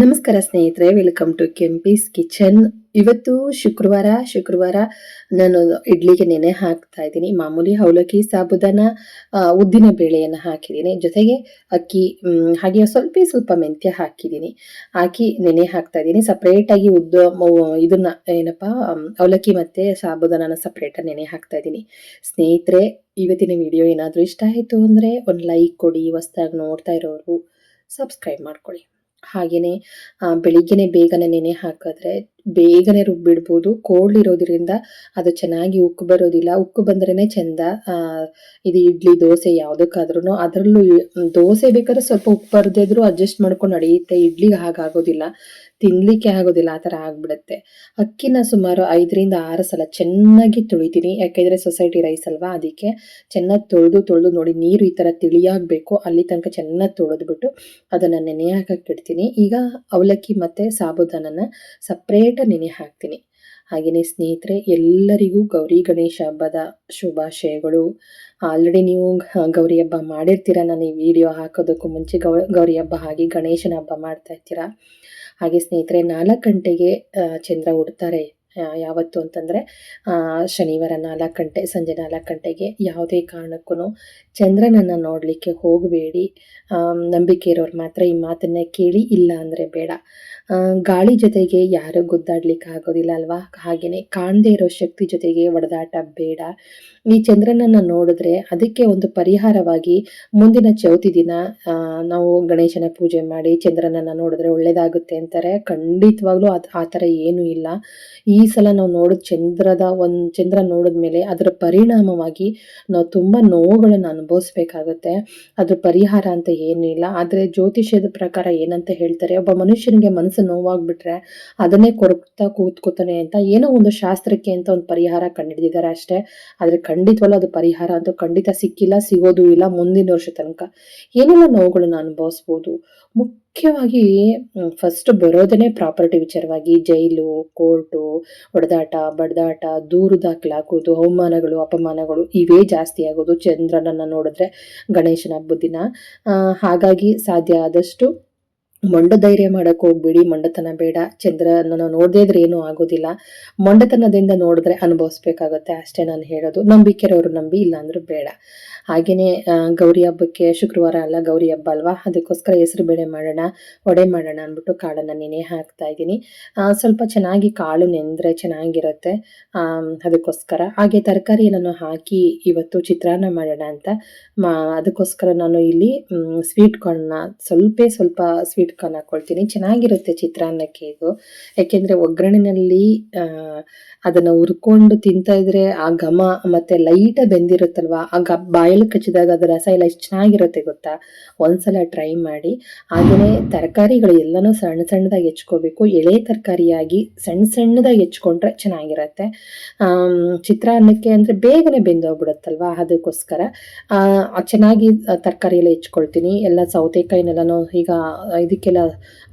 ನಮಸ್ಕಾರ ಸ್ನೇಹಿತರೆ welcome to Kempee's kitchen ಇವತ್ತು ಶುಕ್ರವಾರ ಶುಕ್ರವಾರ ನಾನು ಇಡ್ಲಿಗೆ ನೆನೆ ಹಾಕ್ತಾ ಇದ್ದೀನಿ. ಮಾಮೂಲಿ ಅವಲಕ್ಕಿ, ಸಾಬುದಾನ ಉದ್ದಿನ ಬೇಳೆಯನ್ನು ಹಾಕಿದ್ದೀನಿ. ಜೊತೆಗೆ ಅಕ್ಕಿ ಹಾಗೆ ಸ್ವಲ್ಪ ಸ್ವಲ್ಪ ಮೆಂತ್ಯ ಹಾಕಿದ್ದೀನಿ. ಹಾಕಿ ನೆನೆ ಹಾಕ್ತಾ ಇದ್ದೀನಿ. ಸಪ್ರೇಟಾಗಿ ಉದ್ದ ಇದನ್ನ, ಏನಪ್ಪ ಅವಲಕ್ಕಿ ಮತ್ತೆ ಸಾಬುದಾನನ ಸಪ್ರೇಟಾಗಿ ನೆನೆ ಹಾಕ್ತಾ ಇದ್ದೀನಿ. ಸ್ನೇಹಿತರೆ, ಇವತ್ತಿನ ವಿಡಿಯೋ ಏನಾದರೂ ಇಷ್ಟ ಆಯಿತು ಅಂದರೆ ಒಂದು ಲೈಕ್ ಕೊಡಿ. ಹೊಸ್ದಾಗಿ ನೋಡ್ತಾ ಇರೋರು ಸಬ್ಸ್ಕ್ರೈಬ್ ಮಾಡ್ಕೊಳ್ಳಿ. ಹಾಗೆಯೇ ಬೆಳಿಗ್ಗೆನೆ ಬೇಗನೆ ನೆನೆ ಹಾಕಿದ್ರೆ ಬೇಗನೆ ರುಬ್ಬಿಡ್ಬೋದು. ಕೋಲ್ಡ್ ಇರೋದ್ರಿಂದ ಅದು ಚೆನ್ನಾಗಿ ಉಕ್ಕು ಬರೋದಿಲ್ಲ. ಉಕ್ಕು ಬಂದ್ರೇ ಚೆಂದ ಇದು ಇಡ್ಲಿ, ದೋಸೆ ಯಾವುದಕ್ಕಾದ್ರೂ ಅದರಲ್ಲೂ ದೋಸೆ ಬೇಕಾದ್ರೆ ಸ್ವಲ್ಪ ಉಪ್ಪು ಬರದಿದ್ರು ಅಡ್ಜಸ್ಟ್ ಮಾಡ್ಕೊಂಡು ನಡೆಯುತ್ತೆ ಇಡ್ಲಿಗೆ ಹಾಗಾಗೋದಿಲ್ಲ. ತಿನ್ಲಿಕ್ಕೆ ಆಗೋದಿಲ್ಲ ಆ ಥರ ಆಗ್ಬಿಡುತ್ತೆ. ಅಕ್ಕಿನ ಸುಮಾರು ಐದರಿಂದ ಆರು ಸಲ ಚೆನ್ನಾಗಿ ತೊಳಿತೀನಿ. ಯಾಕೆಂದರೆ ಸೊಸೈಟಿ ರೈಸ್ ಅಲ್ವಾ? ಅದಕ್ಕೆ ಚೆನ್ನಾಗಿ ತೊಳೆದು ತೊಳೆದು ನೋಡಿ ನೀರು ಈ ಥರ ತಿಳಿಯಾಗಬೇಕು. ಅಲ್ಲಿ ತನಕ ಚೆನ್ನಾಗಿ ತೊಳೆದ್ಬಿಟ್ಟು ಅದನ್ನು ನೆನೆ ಹಾಕಕ್ಕೆ ಇಡ್ತೀನಿ. ಈಗ ಅವಲಕ್ಕಿ ಮತ್ತು ಸಾಬುದಾನನ ಸಪ್ರೇಟ್ ನೆನೆ ಹಾಕ್ತೀನಿ. ಹಾಗೆಯೇ ಸ್ನೇಹಿತರೆ, ಎಲ್ಲರಿಗೂ ಗೌರಿ ಗಣೇಶ ಹಬ್ಬದ ಶುಭಾಶಯಗಳು. ಆಲ್ರೆಡಿ ನೀವು ಗೌರಿ ಹಬ್ಬ ಮಾಡಿರ್ತೀರ. ನಾನು ಈ ವಿಡಿಯೋ ಹಾಕೋದಕ್ಕೂ ಮುಂಚೆ ಗೌ ಗೌರಿ ಹಬ್ಬ ಹಾಗೆ ಗಣೇಶನ ಹಬ್ಬ ಮಾಡ್ತಾ ಇರ್ತೀರಾ? ಹಾಗೆ ಸ್ನೇಹಿತರೆ, ನಾಲ್ಕು ಗಂಟೆಗೆ ಚಂದ್ರ ಉಡ್ತಾರೆ ಯಾವತ್ತು ಅಂತಂದರೆ ಶನಿವಾರ ನಾಲ್ಕು ಗಂಟೆ, ಸಂಜೆ ನಾಲ್ಕು ಗಂಟೆಗೆ ಯಾವುದೇ ಕಾರಣಕ್ಕೂ ಚಂದ್ರನನ್ನು ನೋಡಲಿಕ್ಕೆ ಹೋಗಬೇಡಿ. ನಂಬಿಕೆ ಇರೋರು ಮಾತ್ರ ಈ ಮಾತನ್ನ ಕೇಳಿ, ಇಲ್ಲ ಅಂದರೆ ಬೇಡ. ಗಾಳಿ ಜೊತೆಗೆ ಯಾರೂ ಗುದ್ದಾಡ್ಲಿಕ್ಕೆ ಆಗೋದಿಲ್ಲ ಅಲ್ವಾ? ಹಾಗೆಯೇ ಕಾಣದೇ ಇರೋ ಶಕ್ತಿ ಜೊತೆಗೆ ಒಡೆದಾಟ ಬೇಡ. ಈ ಚಂದ್ರನನ್ನು ನೋಡಿದ್ರೆ ಅದಕ್ಕೆ ಒಂದು ಪರಿಹಾರವಾಗಿ ಮುಂದಿನ ಚೌತಿ ದಿನ ನಾವು ಗಣೇಶನ ಪೂಜೆ ಮಾಡಿ ಚಂದ್ರನನ್ನು ನೋಡಿದ್ರೆ ಒಳ್ಳೇದಾಗುತ್ತೆ ಅಂತಾರೆ. ಖಂಡಿತವಾಗ್ಲೂ ಅದು, ಆ ಥರ ಏನೂ ಇಲ್ಲ. ಈ ಸಲ ನಾವು ನೋಡಿದ ಚಂದ್ರದ ಒಂದು, ಚಂದ್ರ ನೋಡಿದ್ಮೇಲೆ ಅದರ ಪರಿಣಾಮವಾಗಿ ನಾವು ತುಂಬ ನೋವುಗಳನ್ನು ಅನುಭವಿಸ್ಬೇಕಾಗುತ್ತೆ. ಅದ್ರ ಪರಿಹಾರ ಅಂತ ಏನೂ ಇಲ್ಲ. ಆದರೆ ಜ್ಯೋತಿಷ್ಯದ ಪ್ರಕಾರ ಏನಂತ ಹೇಳ್ತಾರೆ, ಒಬ್ಬ ಮನುಷ್ಯನಿಗೆ ಮನಸ್ಸು ನೋವಾಗ್ಬಿಟ್ರೆ ಅದನ್ನೇ ಕೊರಕ್ತಾ ಕೂತ್ಕೋತಾನೆ ಅಂತ ಏನೋ ಒಂದು ಶಾಸ್ತ್ರಕ್ಕೆ ಅಂತ ಒಂದು ಪರಿಹಾರ ಕಂಡುಹಿಡಿದಿದ್ದಾರೆ ಅಷ್ಟೇ. ಆದರೆ ಖಂಡಿತವಲ್ಲ ಅದು ಪರಿಹಾರ ಅಂತ ಖಂಡಿತ ಸಿಕ್ಕಿಲ್ಲ, ಸಿಗೋದು ಇಲ್ಲ ಮುಂದಿನ ವರ್ಷ ತನಕ. ಏನೆಲ್ಲ ನೋವುಗಳನ್ನು ಅನುಭವಿಸ್ಬೋದು? ಮುಖ್ಯವಾಗಿ ಫಸ್ಟ್ ಬರೋದನ್ನೇ ಪ್ರಾಪರ್ಟಿ ವಿಚಾರವಾಗಿ ಜೈಲು ಕೋರ್ಟು ಹೊಡೆದಾಟ ಬಡ್ದಾಟ, ದೂರು ದಾಖಲಾಗೋದು ಅವಮಾನಗಳು, ಅಪಮಾನಗಳು ಇವೇ ಜಾಸ್ತಿ ಆಗೋದು. ಚಂದ್ರನನ್ನು ನೋಡಿದ್ರೆ ಗಣೇಶನ ಹಬ್ಬದ ದಿನ. ಹಾಗಾಗಿ ಸಾಧ್ಯ ಆದಷ್ಟು ಮೊಂಡ ಧೈರ್ಯ ಮಾಡಕ್ಕೆ ಹೋಗ್ಬೇಡಿ, ಮೊಂಡತನ ಬೇಡ. ಚಂದ್ರನ ನೋಡದೇ ಇದ್ರೆ ಏನೂ ಆಗೋದಿಲ್ಲ. ಮೊಂಡತನದಿಂದ ನೋಡಿದ್ರೆ ಅನುಭವಿಸ್ಬೇಕಾಗತ್ತೆ, ಅಷ್ಟೇ ನಾನು ಹೇಳೋದು. ನಂಬಿಕೆರವರು ನಂಬಿ ಇಲ್ಲ ಅಂದ್ರೆ ಬೇಡ ಹಾಗೆಯೇ ಗೌರಿ ಹಬ್ಬಕ್ಕೆ ಶುಕ್ರವಾರ ಅಲ್ಲ, ಗೌರಿ ಹಬ್ಬ ಅಲ್ವಾ? ಅದಕ್ಕೋಸ್ಕರ ಹೆಸರು ಬೇಳೆ ಮಾಡೋಣ ಒಡೆ ಮಾಡೋಣ ಅಂದ್ಬಿಟ್ಟು ಕಾಳನ್ನು ನೆನೆ ಹಾಕ್ತಾ ಇದ್ದೀನಿ. ಸ್ವಲ್ಪ ಚೆನ್ನಾಗಿ ಕಾಳು ನೆಂದರೆ ಚೆನ್ನಾಗಿರುತ್ತೆ. ಅದಕ್ಕೋಸ್ಕರ. ಹಾಗೆ ತರಕಾರಿ ಎಲ್ಲನೂ ಹಾಕಿ ಇವತ್ತು ಚಿತ್ರಾನ್ನ ಮಾಡೋಣ ಅಂತ. ಅದಕ್ಕೋಸ್ಕರ ನಾನು ಇಲ್ಲಿ ಸ್ವೀಟ್ ಕಾರ್ನ್ ಸ್ವಲ್ಪ ಸ್ವಲ್ಪ ಸ್ವೀಟ್ ಕಾರ್ನ್ ಹಾಕ್ಕೊಳ್ತೀನಿ ಚೆನ್ನಾಗಿರುತ್ತೆ ಚಿತ್ರಾನ್ನಕ್ಕೆ ಇದು. ಯಾಕೆಂದರೆ ಒಗ್ಗರಣೆನಲ್ಲಿ ಅದನ್ನು ಹುರ್ಕೊಂಡು ತಿಂತಾ ಇದ್ರೆ ಆ ಘಮ ಮತ್ತೆ ಲೈಟಾಗಿ ಬೆಂದಿರುತ್ತಲ್ವಾ ಆ ಗ ಬಾಯಲ್ಲಿ ಕಚ್ಚಿದಾಗ ಅದರ ರಸ ಎಲ್ಲ ಎಷ್ಟು ಚೆನ್ನಾಗಿರುತ್ತೆ ಗೊತ್ತಾ? ಒಂದ್ಸಲ ಟ್ರೈ ಮಾಡಿ. ಹಾಗೆಯೇ ತರಕಾರಿಗಳು ಎಲ್ಲನೂ ಸಣ್ಣ ಸಣ್ಣದಾಗಿ ಹೆಚ್ಕೋಬೇಕು. ಎಳೆ ತರಕಾರಿಯಾಗಿ ಸಣ್ಣ ಸಣ್ಣದಾಗಿ ಹೆಚ್ಕೊಂಡ್ರೆ ಚೆನ್ನಾಗಿರುತ್ತೆ. ಚಿತ್ರಾನ್ನಕ್ಕೆ ಅಂದರೆ ಬೇಗನೆ ಬೆಂದೋಗ್ಬಿಡುತ್ತಲ್ವ ಅದಕ್ಕೋಸ್ಕರ. ಆ, ಚೆನ್ನಾಗಿ ತರಕಾರಿ ಎಲ್ಲ ಹೆಚ್ಕೊಳ್ತೀನಿ. ಎಲ್ಲ ಸೌತೆಕಾಯಿನೆಲ್ಲನೂ ಈಗ ಇದಕ್ಕೆಲ್ಲ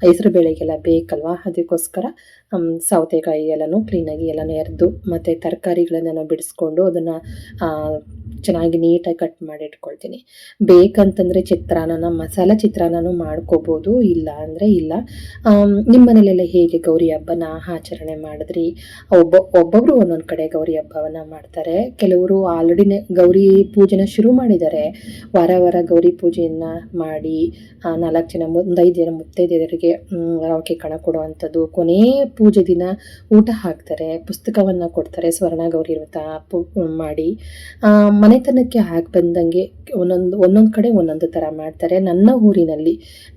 ಹೆಸರು ಬೇಳೆಗೆಲ್ಲ ಬೇಕಲ್ವಾ? ಅದಕ್ಕೋಸ್ಕರ ಸೌತೆಕಾಯಿ ಎಲ್ಲನೂ ಕ್ಲೀನಾಗಿ ಎಲ್ಲನೂ ಎರೆದು ಮತ್ತು ತರಕಾರಿಗಳನ್ನ ಬಿಡಿಸ್ಕೊಂಡು ಅದನ್ನು ಚೆನ್ನಾಗಿ ನೀಟಾಗಿ ಕಟ್ ಮಾಡಿ ಇಟ್ಕೊಳ್ತೀನಿ. ಬೇಕಂತಂದರೆ ಚಿತ್ರಾನ್ನ ಮಸಾಲ ಚಿತ್ರಾನ್ನನೂ ಮಾಡ್ಕೋಬೋದು, ಇಲ್ಲ ಅಂದರೆ ಇಲ್ಲ. ನಿಮ್ಮ ಮನೇಲೆಲ್ಲ ಹೇಗೆ ಗೌರಿ ಹಬ್ಬನ ಆಚರಣೆ ಮಾಡಿದ್ರಿ? ಒಬ್ಬ ಒಬ್ಬೊಬ್ಬರು ಒಂದೊಂದು ಕಡೆ ಗೌರಿ ಹಬ್ಬವನ್ನು ಮಾಡ್ತಾರೆ. ಕೆಲವರು ಆಲ್ರೆಡಿನೇ ಗೌರಿ ಪೂಜೆನ ಶುರು ಮಾಡಿದ್ದಾರೆ. ವಾರ ವಾರ ಗೌರಿ ಪೂಜೆಯನ್ನು ಮಾಡಿ ನಾಲ್ಕು ಜನ ಒಂದು ಐದು ಜನ ಮುತ್ತೈದೆಯರಿಗೆ ಅವಕ್ಕೆ ಕಣ ಕೊಡುವಂಥದ್ದು, ಕೊನೇ ಪೂಜೆ ದಿನ ಊಟ ಹಾಕ್ತಾರೆ, ಪುಸ್ತಕವನ್ನು ಕೊಡ್ತಾರೆ ಸ್ವರ್ಣ ಗೌರಿ ವ್ರತ ಪು, ಮಾಡಿ. ಮನೆತನಕ್ಕೆ ಹಾಕಿ ಬಂದಂಗೆ ಒಂದೊಂದು ಒಂದೊಂದು ಕಡೆ ಒಂದೊಂದು ಥರ ಮಾಡ್ತಾರೆ. ನನ್ನ ಊರಿನಲ್ಲಿ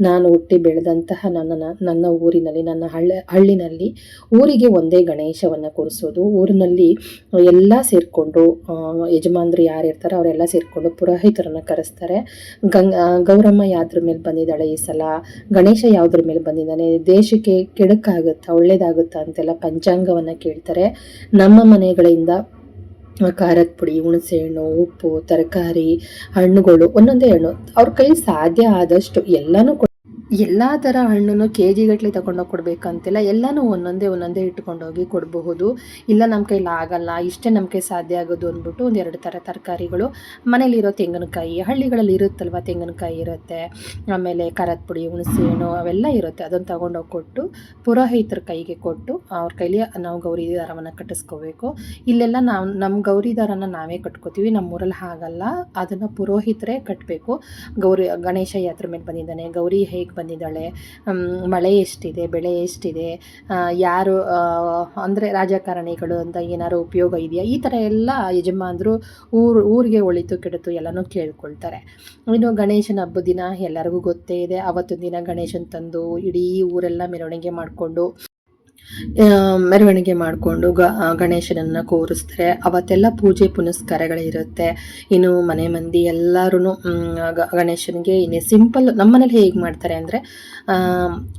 ನಾನು ಹುಟ್ಟಿ ಬೆಳೆದಂತಹ ನನ್ನ ನನ್ನ ಊರಿನಲ್ಲಿ, ನನ್ನ ಹಳ್ಳಿ, ಹಳ್ಳಿನಲ್ಲಿ ಊರಿಗೆ ಒಂದೇ ಗಣೇಶವನ್ನು ಕೂರಿಸೋದು. ಊರಿನಲ್ಲಿ ಎಲ್ಲ ಸೇರಿಕೊಂಡು ಯಜಮಾನ್ರು ಯಾರು ಇರ್ತಾರೋ ಅವರೆಲ್ಲ ಸೇರಿಕೊಂಡು ಪುರೋಹಿತರನ್ನು ಕರೆಸ್ತಾರೆ. ಗಂಗ ಗೌರಮ್ಮ ಯಾವ್ದ್ರ ಮೇಲೆ ಬಂದಿದ್ದಾಳೆ ಈ ಸಲ, ಗಣೇಶ ಯಾವುದ್ರ ಮೇಲೆ ಬಂದಿದ್ದಾನೆ, ದೇಶಕ್ಕೆ ಕೆಡಕಾಗುತ್ತಾ ಒಳ್ಳೇದಾಗುತ್ತಾ ಅಂತೆಲ್ಲ ಪಂಚಾಂಗವನ್ನು ಕೇಳ್ತಾರೆ. ನಮ್ಮ ಮನೆಗಳಿಂದ ಖಾರದ ಪುಡಿ, ಹುಣಸೆಹಣ್ಣು, ಉಪ್ಪು, ತರಕಾರಿ, ಹಣ್ಣುಗಳು ಒಂದೊಂದೇ ಹಣ್ಣು. ಅವ್ರ ಕೈ ಸಾಧ್ಯ ಆದಷ್ಟು ಎಲ್ಲನೂ ಎಲ್ಲ ಥರ ಹಣ್ಣನ್ನು ಕೆ ಜಿಗಟ್ಟಲೆ ತಗೊಂಡೋಗಿ ಕೊಡಬೇಕಂತಿಲ್ಲ. ಎಲ್ಲನೂ ಒಂದೊಂದೇ ಒಂದೊಂದೇ ಇಟ್ಕೊಂಡೋಗಿ ಕೊಡಬಹುದು. ಇಲ್ಲ ನಮ್ಮ ಕೈಲಿ ಆಗಲ್ಲ, ಇಷ್ಟೇ ನಮ್ಮ ಕೈ ಸಾಧ್ಯ ಆಗೋದು ಅಂದ್ಬಿಟ್ಟು ಒಂದೆರಡು ಥರ ತರಕಾರಿಗಳು. ಮನೇಲಿರೋ ತೆಂಗಿನಕಾಯಿ, ಹಳ್ಳಿಗಳಲ್ಲಿ ಇರುತ್ತಲ್ವ ತೆಂಗಿನಕಾಯಿ ಇರುತ್ತೆ. ಆಮೇಲೆ ಖಾರದ ಪುಡಿ, ಹುಣಸೆಹಣ್ಣು ಅವೆಲ್ಲ ಇರುತ್ತೆ. ಅದನ್ನು ತಗೊಂಡೋಗಿ ಕೊಟ್ಟು ಪುರೋಹಿತರ ಕೈಗೆ ಕೊಟ್ಟು ಅವ್ರ ಕೈಲಿ ನಾವು ಗೌರಿ ದಾರವನ್ನು ಕಟ್ಟಿಸ್ಕೋಬೇಕು. ಇಲ್ಲೆಲ್ಲ ನಾವು ನಮ್ಮ ಗೌರಿ ದಾರನ ನಾವೇ ಕಟ್ಕೋತೀವಿ. ನಮ್ಮೂರಲ್ಲಿ ಹಾಗಲ್ಲ. ಅದನ್ನು ಪುರೋಹಿತರೇ ಕಟ್ಟಬೇಕು ಗೌರಿ, ಗಣೇಶ ಯಾತ್ರೆ ಮೇಲೆ ಬಂದಿದ್ದಾನೆ. ಗೌರಿ ಹೇಗೆ ಬಂದಿದ್ದಾಳೆ. ಮಳೆ ಎಷ್ಟಿದೆ, ಬೆಳೆ ಎಷ್ಟಿದೆ ಯಾರು ಅಂದರೆ ರಾಜಕಾರಣಿಗಳು ಅಂತ ಏನಾದ್ರು ಉಪಯೋಗ ಇದೆಯಾ? ಈ ಥರ ಎಲ್ಲ ಯಜಮಾನರು ಊರು, ಊರಿಗೆ ಒಳಿತು ಕೆಡಿತು ಎಲ್ಲನೂ ಕೇಳ್ಕೊಳ್ತಾರೆ. ಇನ್ನು ಗಣೇಶನ ಹಬ್ಬದ ದಿನ ಎಲ್ಲರಿಗೂ ಗೊತ್ತೇ ಇದೆ. ಅವತ್ತಿನ ದಿನ ಗಣೇಶನ ತಂದು ಇಡೀ ಊರೆಲ್ಲ ಮೆರವಣಿಗೆ ಮಾಡಿಕೊಂಡು ಮೆರವಣಿಗೆ ಮಾಡಿಕೊಂಡು ಗ ಗಣೇಶನನ್ನು ಕೂರಿಸ್ತಾರೆ. ಅವತ್ತೆಲ್ಲ ಪೂಜೆ ಪುನಸ್ಕಾರಗಳಿರುತ್ತೆ. ಇನ್ನು ಮನೆ ಮಂದಿ ಎಲ್ಲರೂ ಗಣೇಶನಿಗೆ ಇನ್ನೇ ಸಿಂಪಲ್ ನಮ್ಮನೇಲಿ ಹೇಗೆ ಮಾಡ್ತಾರೆ ಅಂದರೆ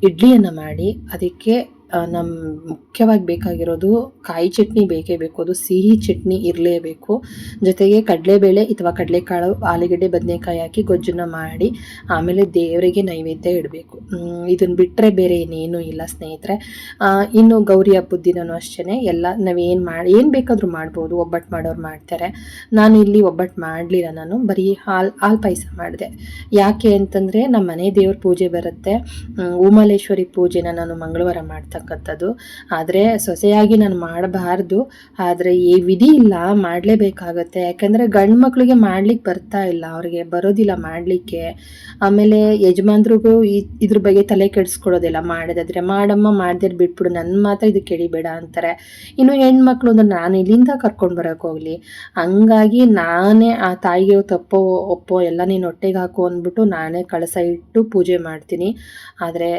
ಇಡ್ಲಿಯನ್ನು ಮಾಡಿ, ಅದಕ್ಕೆ ನಮ್ಮ ಮುಖ್ಯವಾಗಿ ಬೇಕಾಗಿರೋದು ಕಾಯಿ ಚಟ್ನಿ ಬೇಕೇ ಬೇಕು. ಅದು ಸಿಹಿ ಚಟ್ನಿ ಇರಲೇಬೇಕು ಜೊತೆಗೆ ಕಡಲೆಬೇಳೆ ಅಥವಾ ಕಡಲೆಕಾಳು, ಆಲೂಗಡ್ಡೆ, ಬದನೆಕಾಯಿ ಹಾಕಿ ಗೊಜ್ಜನ್ನ ಮಾಡಿ ಆಮೇಲೆ ದೇವರಿಗೆ ನೈವೇದ್ಯ ಇಡಬೇಕು. ಇದನ್ನು ಬಿಟ್ಟರೆ ಬೇರೆ ಏನೇನೂ ಇಲ್ಲ ಸ್ನೇಹಿತರೆ. ಇನ್ನು ಗೌರಿ ಹಬ್ಬದ ದಿನನೂ ಅಷ್ಟೇ ಎಲ್ಲ ನಾವೇನು ಮಾಡಿ ಏನು ಬೇಕಾದರೂ ಮಾಡ್ಬೋದು. ಒಬ್ಬಟ್ಟು ಮಾಡೋರು ಮಾಡ್ತಾರೆ. ನಾನು ಇಲ್ಲಿ ಒಬ್ಬಟ್ಟು ಮಾಡಲಿಲ್ಲ ನಾನು. ಬರೀ ಹಾಲು ಹಾಲು ಪಾಯಸ ಮಾಡಿದೆ. ಯಾಕೆ ಅಂತಂದರೆ ನಮ್ಮ ಮನೆ ದೇವ್ರ ಪೂಜೆ ಬರುತ್ತೆ. ಉಮಾಲೇಶ್ವರಿ ಪೂಜೆನ ನಾನು ಮಂಗಳವಾರ ಮಾಡ್ತಕ್ಕಂಥದ್ದು ಆದರೆ ಸೊಸೆಯಾಗಿ ನಾನು ಮಾಡಬಾರ್ದು. ಆದರೆ ಈ ವಿಧಿ ಇಲ್ಲ, ಮಾಡಲೇಬೇಕಾಗತ್ತೆ. ಯಾಕೆಂದರೆ ಗಂಡು ಮಕ್ಕಳಿಗೆ ಮಾಡ್ಲಿಕ್ಕೆ ಬರ್ತಾ ಇಲ್ಲ, ಅವ್ರಿಗೆ ಬರೋದಿಲ್ಲ ಮಾಡಲಿಕ್ಕೆ. ಆಮೇಲೆ ಯಜಮಾನ್ರಿಗೂ ಈ ಇದ್ರ ಬಗ್ಗೆ ತಲೆ ಕೆಡಿಸ್ಕೊಳ್ಳೋದಿಲ್ಲ. ಮಾಡೋದಾದ್ರೆ, ಮಾಡಮ್ಮ ಮಾಡ್ದಿರ್ ಬಿಟ್ಬಿಡು ನನ್ನ ಮಾತ್ರ ಇದು ಕೆಡಿಬೇಡ ಅಂತಾರೆ. ಇನ್ನು ಹೆಣ್ಮಕ್ಳು ಅಂದ್ರೆ ನಾನು ಇಲ್ಲಿಂದ ಕರ್ಕೊಂಡು ಬರೋಕೆ ಹೋಗಲಿ. ಹಂಗಾಗಿ ನಾನೇ ಆ ತಾಯಿಗೆ ತಪ್ಪೋ, ಒಪ್ಪೋ ಎಲ್ಲ ನೀನು ಹೊಟ್ಟೆಗೆ ಹಾಕು ಅಂದ್ಬಿಟ್ಟು ನಾನೇ ಕಳಸ ಇಟ್ಟು ಪೂಜೆ ಮಾಡ್ತೀನಿ. ಆದರೆ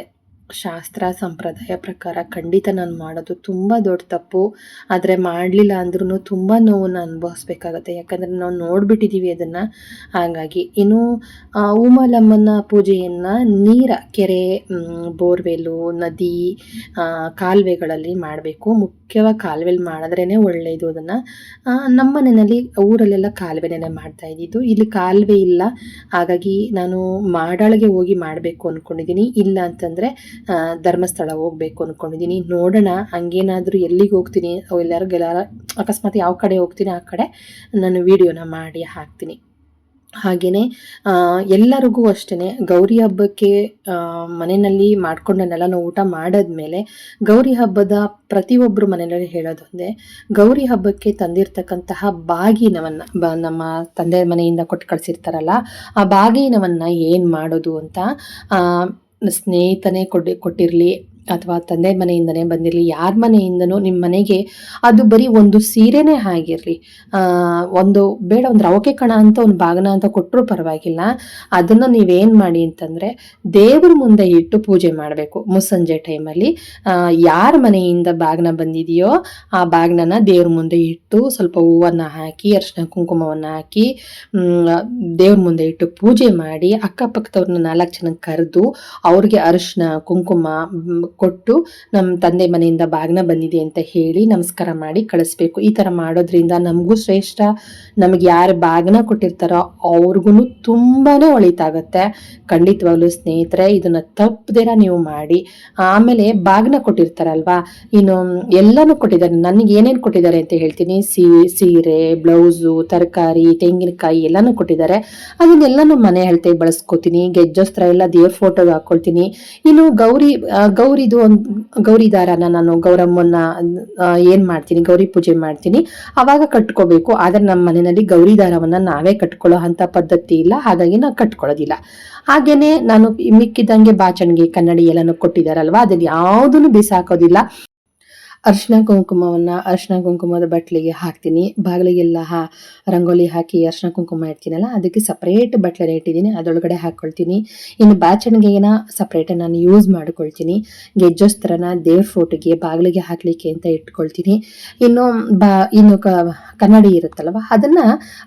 ಶಾಸ್ತ್ರ, ಸಂಪ್ರದಾಯ ಪ್ರಕಾರ ಖಂಡಿತ ನಾನು ಮಾಡೋದು ತುಂಬ ದೊಡ್ಡ ತಪ್ಪು. ಆದರೆ ಮಾಡಲಿಲ್ಲ ಅಂದ್ರೂ ತುಂಬ ನೋವನ್ನು ಅನುಭವಿಸ್ಬೇಕಾಗತ್ತೆ. ಯಾಕಂದರೆ ನಾವು ನೋಡಿಬಿಟ್ಟಿದ್ದೀವಿ ಅದನ್ನು. ಹಾಗಾಗಿ ಇನ್ನು ಉಮಲಮ್ಮನ ಪೂಜೆಯನ್ನು ನೀರ, ಕೆರೆ ಬೋರ್ವೆಲು, ನದಿ ಕಾಲುವೆಗಳಲ್ಲಿ ಮಾಡಬೇಕು. ಮುಖ್ಯವಾಗಿ ಕಾಲುವೆಲಿ ಮಾಡಿದ್ರೇ ಒಳ್ಳೆಯದು ಅದನ್ನು. ನಮ್ಮ ಮನೆಯಲ್ಲಿ ಊರಲ್ಲೆಲ್ಲ ಕಾಲುವೆನೇ ಮಾಡ್ತಾ ಇದ್ದಿದ್ದು. ಇಲ್ಲಿ ಕಾಲುವೆ ಇಲ್ಲ. ಹಾಗಾಗಿ ನಾನು ಮಾಡಾಳಿಗೆ ಹೋಗಿ ಮಾಡಬೇಕು ಅಂದ್ಕೊಂಡಿದ್ದೀನಿ ಇಲ್ಲ ಅಂತಂದರೆ ಧರ್ಮಸ್ಥಳ ಹೋಗಬೇಕು ಅಂದ್ಕೊಂಡಿದ್ದೀನಿ ನೋಡೋಣ, ಹಂಗೇನಾದರೂ ಎಲ್ಲಿಗೆ ಹೋಗ್ತೀನಿ? ಎಲ್ಲರಿಗೆಲ್ಲ ಅಕಸ್ಮಾತ್ ಯಾವ ಕಡೆ ಹೋಗ್ತೀನಿ ಆ ಕಡೆ, ನಾನು ವಿಡಿಯೋನ ಮಾಡಿ ಹಾಕ್ತೀನಿ. ಹಾಗೆಯೇ ಎಲ್ಲರಿಗೂ ಅಷ್ಟೇ ಗೌರಿ ಹಬ್ಬಕ್ಕೆ ಮನೆಯಲ್ಲಿ ಮಾಡ್ಕೊಂಡನ್ನೆಲ್ಲ ನಾವು ಊಟ ಮಾಡಾದ್ಮೇಲೆ ಗೌರಿ ಹಬ್ಬದ ಪ್ರತಿಯೊಬ್ಬರು ಮನೆಯಲ್ಲಿ ಹೇಳೋದೊಂದೇ ಗೌರಿ ಹಬ್ಬಕ್ಕೆ ತಂದಿರ್ತಕ್ಕಂತಹ ಬಾಗಿನವನ್ನು, ಬ, ನಮ್ಮ ತಂದೆ ಮನೆಯಿಂದ ಕೊಟ್ಟು ಕಳಿಸಿರ್ತಾರಲ್ಲ, ಆ ಬಾಗಿನವನ್ನು ಏನು ಮಾಡೋದು ಅಂತ ಸ್ನೇಹಿತನೇ ಕೊಡಿ ಕೊಟ್ಟಿರಲಿ ಅಥವಾ ತಂದೆ ಮನೆಯಿಂದನೇ ಬಂದಿರಲಿ, ಯಾರ ಮನೆಯಿಂದನೂ ನಿಮ್ಮ ಮನೆಗೆ ಅದು ಬರೀ ಒಂದು ಸೀರೆನೇ ಆಗಿರಲಿ ಒಂದು ಬೇಡ, ಒಂದು ರವಕೆ ಕಣ ಅಂತ ಒಂದು ಬಾಗನ ಅಂತ ಕೊಟ್ಟರು ಪರವಾಗಿಲ್ಲ. ಅದನ್ನು ನೀವೇನು ಮಾಡಿ ಅಂತಂದರೆ ದೇವ್ರ ಮುಂದೆ ಇಟ್ಟು ಪೂಜೆ ಮಾಡಬೇಕು ಮುಸ್ಸಂಜೆ ಟೈಮಲ್ಲಿ. ಯಾರ ಮನೆಯಿಂದ ಬಾಗ್ನ ಬಂದಿದೆಯೋ ಆ ಬಾಗ್ನನ ದೇವ್ರ ಮುಂದೆ ಇಟ್ಟು ಸ್ವಲ್ಪ ಹೂವನ್ನು ಹಾಕಿ ಅರಿಶಿನ ಕುಂಕುಮವನ್ನು ಹಾಕಿ ದೇವ್ರ ಮುಂದೆ ಇಟ್ಟು ಪೂಜೆ ಮಾಡಿ ಅಕ್ಕಪಕ್ಕದವ್ರನ್ನ ನಾಲ್ಕು ಜನ ಕರೆದು ಅವ್ರಿಗೆ ಅರಿಶಿನ ಕುಂಕುಮ ಕೊಟ್ಟು ನಮ್ಮ ತಂದೆ ಮನೆಯಿಂದ ಬಾಗ್ನ ಬಂದಿದೆ ಅಂತ ಹೇಳಿ ನಮಸ್ಕಾರ ಮಾಡಿ ಕಳಿಸ್ಬೇಕು. ಈ ಥರ ಮಾಡೋದ್ರಿಂದ ನಮಗೂ ಶ್ರೇಷ್ಠ. ನಮಗೆ ಯಾರು ಬಾಗ್ನ ಕೊಟ್ಟಿರ್ತಾರೋ ಅವ್ರಿಗೂ ತುಂಬಾ ಒಳಿತಾಗತ್ತೆ. ಖಂಡಿತವಾಗ್ಲೂ ಸ್ನೇಹಿತರೆ ಇದನ್ನು ತಪ್ಪದೇರ ನೀವು ಮಾಡಿ. ಆಮೇಲೆ ಬಾಗ್ನ ಕೊಟ್ಟಿರ್ತಾರಲ್ವಾ? ಇನ್ನು ಎಲ್ಲನೂ ಕೊಟ್ಟಿದ್ದಾರೆ. ನನಗೆ ಏನೇನು ಕೊಟ್ಟಿದ್ದಾರೆ ಅಂತ ಹೇಳ್ತೀನಿ. ಸಿ ಸೀರೆ ಬ್ಲೌಸು ತರಕಾರಿ ತೆಂಗಿನಕಾಯಿ ಎಲ್ಲನೂ ಕೊಟ್ಟಿದ್ದಾರೆ. ಅದನ್ನೆಲ್ಲನೂ ಮನೆ ಹೇಳ್ತೇವೆ ಬಳಸ್ಕೋತೀನಿ. ಗೆಜ್ಜೋಸ್ತ್ರ ಎಲ್ಲ ದೇವ್ರ ಫೋಟೋಗೆ ಹಾಕ್ಕೊಳ್ತೀನಿ ಇನ್ನು ಗೌರಿ ಆ, ಗೌರಿದು ಒಂದು, ಗೌರಿ ದಾರನ ನಾನು ಗೌರಮ್ಮನ್ನ ಏನ್ ಮಾಡ್ತೀನಿ, ಗೌರಿ ಪೂಜೆ ಮಾಡ್ತೀನಿ, ಅವಾಗ ಕಟ್ಕೋಬೇಕು. ಆದ್ರೆ ನಮ್ಮ ಮನೆಯಲ್ಲಿ ಗೌರಿ ದಾರವನ್ನ ನಾವೇ ಕಟ್ಕೊಳ್ಳೋ ಅಂತ ಪದ್ಧತಿ ಇಲ್ಲ. ಹಾಗಾಗಿ ನಾವು ಕಟ್ಕೊಳ್ಳೋದಿಲ್ಲ. ಹಾಗೇನೆ ನಾನು ಮಿಕ್ಕಿದಂಗೆ ಬಾಚಣಿಗೆ ಕನ್ನಡಿ ಎಲ್ಲನೂ ಕೊಟ್ಟಿದಾರಲ್ವಾ? ಅದನ್ನ ಯಾವುದನ್ನು ಬಿಸಾಕೋದಿಲ್ಲ. ಅರ್ಶಿನ ಕುಂಕುಮವನ್ನು ಅರ್ಶಿನ ಕುಂಕುಮದ ಬಟ್ಲಿಗೆ ಹಾಕ್ತೀನಿ. ಬಾಗಿಲಿಗೆಲ್ಲ ಹಾ, ರಂಗೋಲಿ ಹಾಕಿ ಅರ್ಶಿನ ಕುಂಕುಮ ಇಡ್ತೀನಲ್ಲ, ಅದಕ್ಕೆ ಸಪ್ರೇಟ್ ಬಟ್ಲನ್ನ ಇಟ್ಟಿದ್ದೀನಿ. ಅದರೊಳಗಡೆ ಹಾಕ್ಕೊಳ್ತೀನಿ ಇನ್ನು ಬಾಚಣಿಗೆನ ಸಪ್ರೇಟ್ ನಾನು ಯೂಸ್ ಮಾಡ್ಕೊಳ್ತೀನಿ. ಗೆಜ್ಜೋಸ್ತ್ರನ ದೇವ್ರ ಫೋಟೋಗೆ ಬಾಗಿಲಿಗೆ ಹಾಕಲಿಕ್ಕೆ ಅಂತ ಇಟ್ಕೊಳ್ತೀನಿ. ಇನ್ನು ಬಾ, ಇನ್ನು ಕನ್ನಡಿ ಇರುತ್ತಲ್ವ ಅದನ್ನು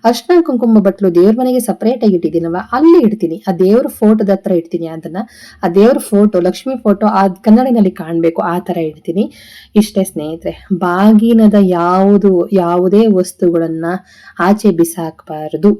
ಅರ್ಶಿನ ಕುಂಕುಮ ಬಟ್ಲು ದೇವ್ರ ಮನೆಗೆ ಸಪ್ರೇಟಾಗಿ ಇಟ್ಟಿದ್ದೀನಲ್ವ, ಅಲ್ಲಿ ಇಡ್ತೀನಿ. ಆ ದೇವ್ರ ಫೋಟೋದ ಹತ್ರ ಇಡ್ತೀನಿ ಅದನ್ನು. ಆ ದೇವ್ರ ಫೋಟೋ ಲಕ್ಷ್ಮಿ ಫೋಟೋ ಆ ಕನ್ನಡಿನಲ್ಲಿ ಕಾಣಬೇಕು, ಆ ಥರ ಇಡ್ತೀನಿ. ಇಷ್ಟೇ. ಸ್ನೇಹಿತರೆ ಬಾಗಿನದ ಯಾವುದು ಯಾವುದೇ ವಸ್ತುಗಳನ್ನು ಆಚೆ ಬಿಸಾಕಬಾರದು.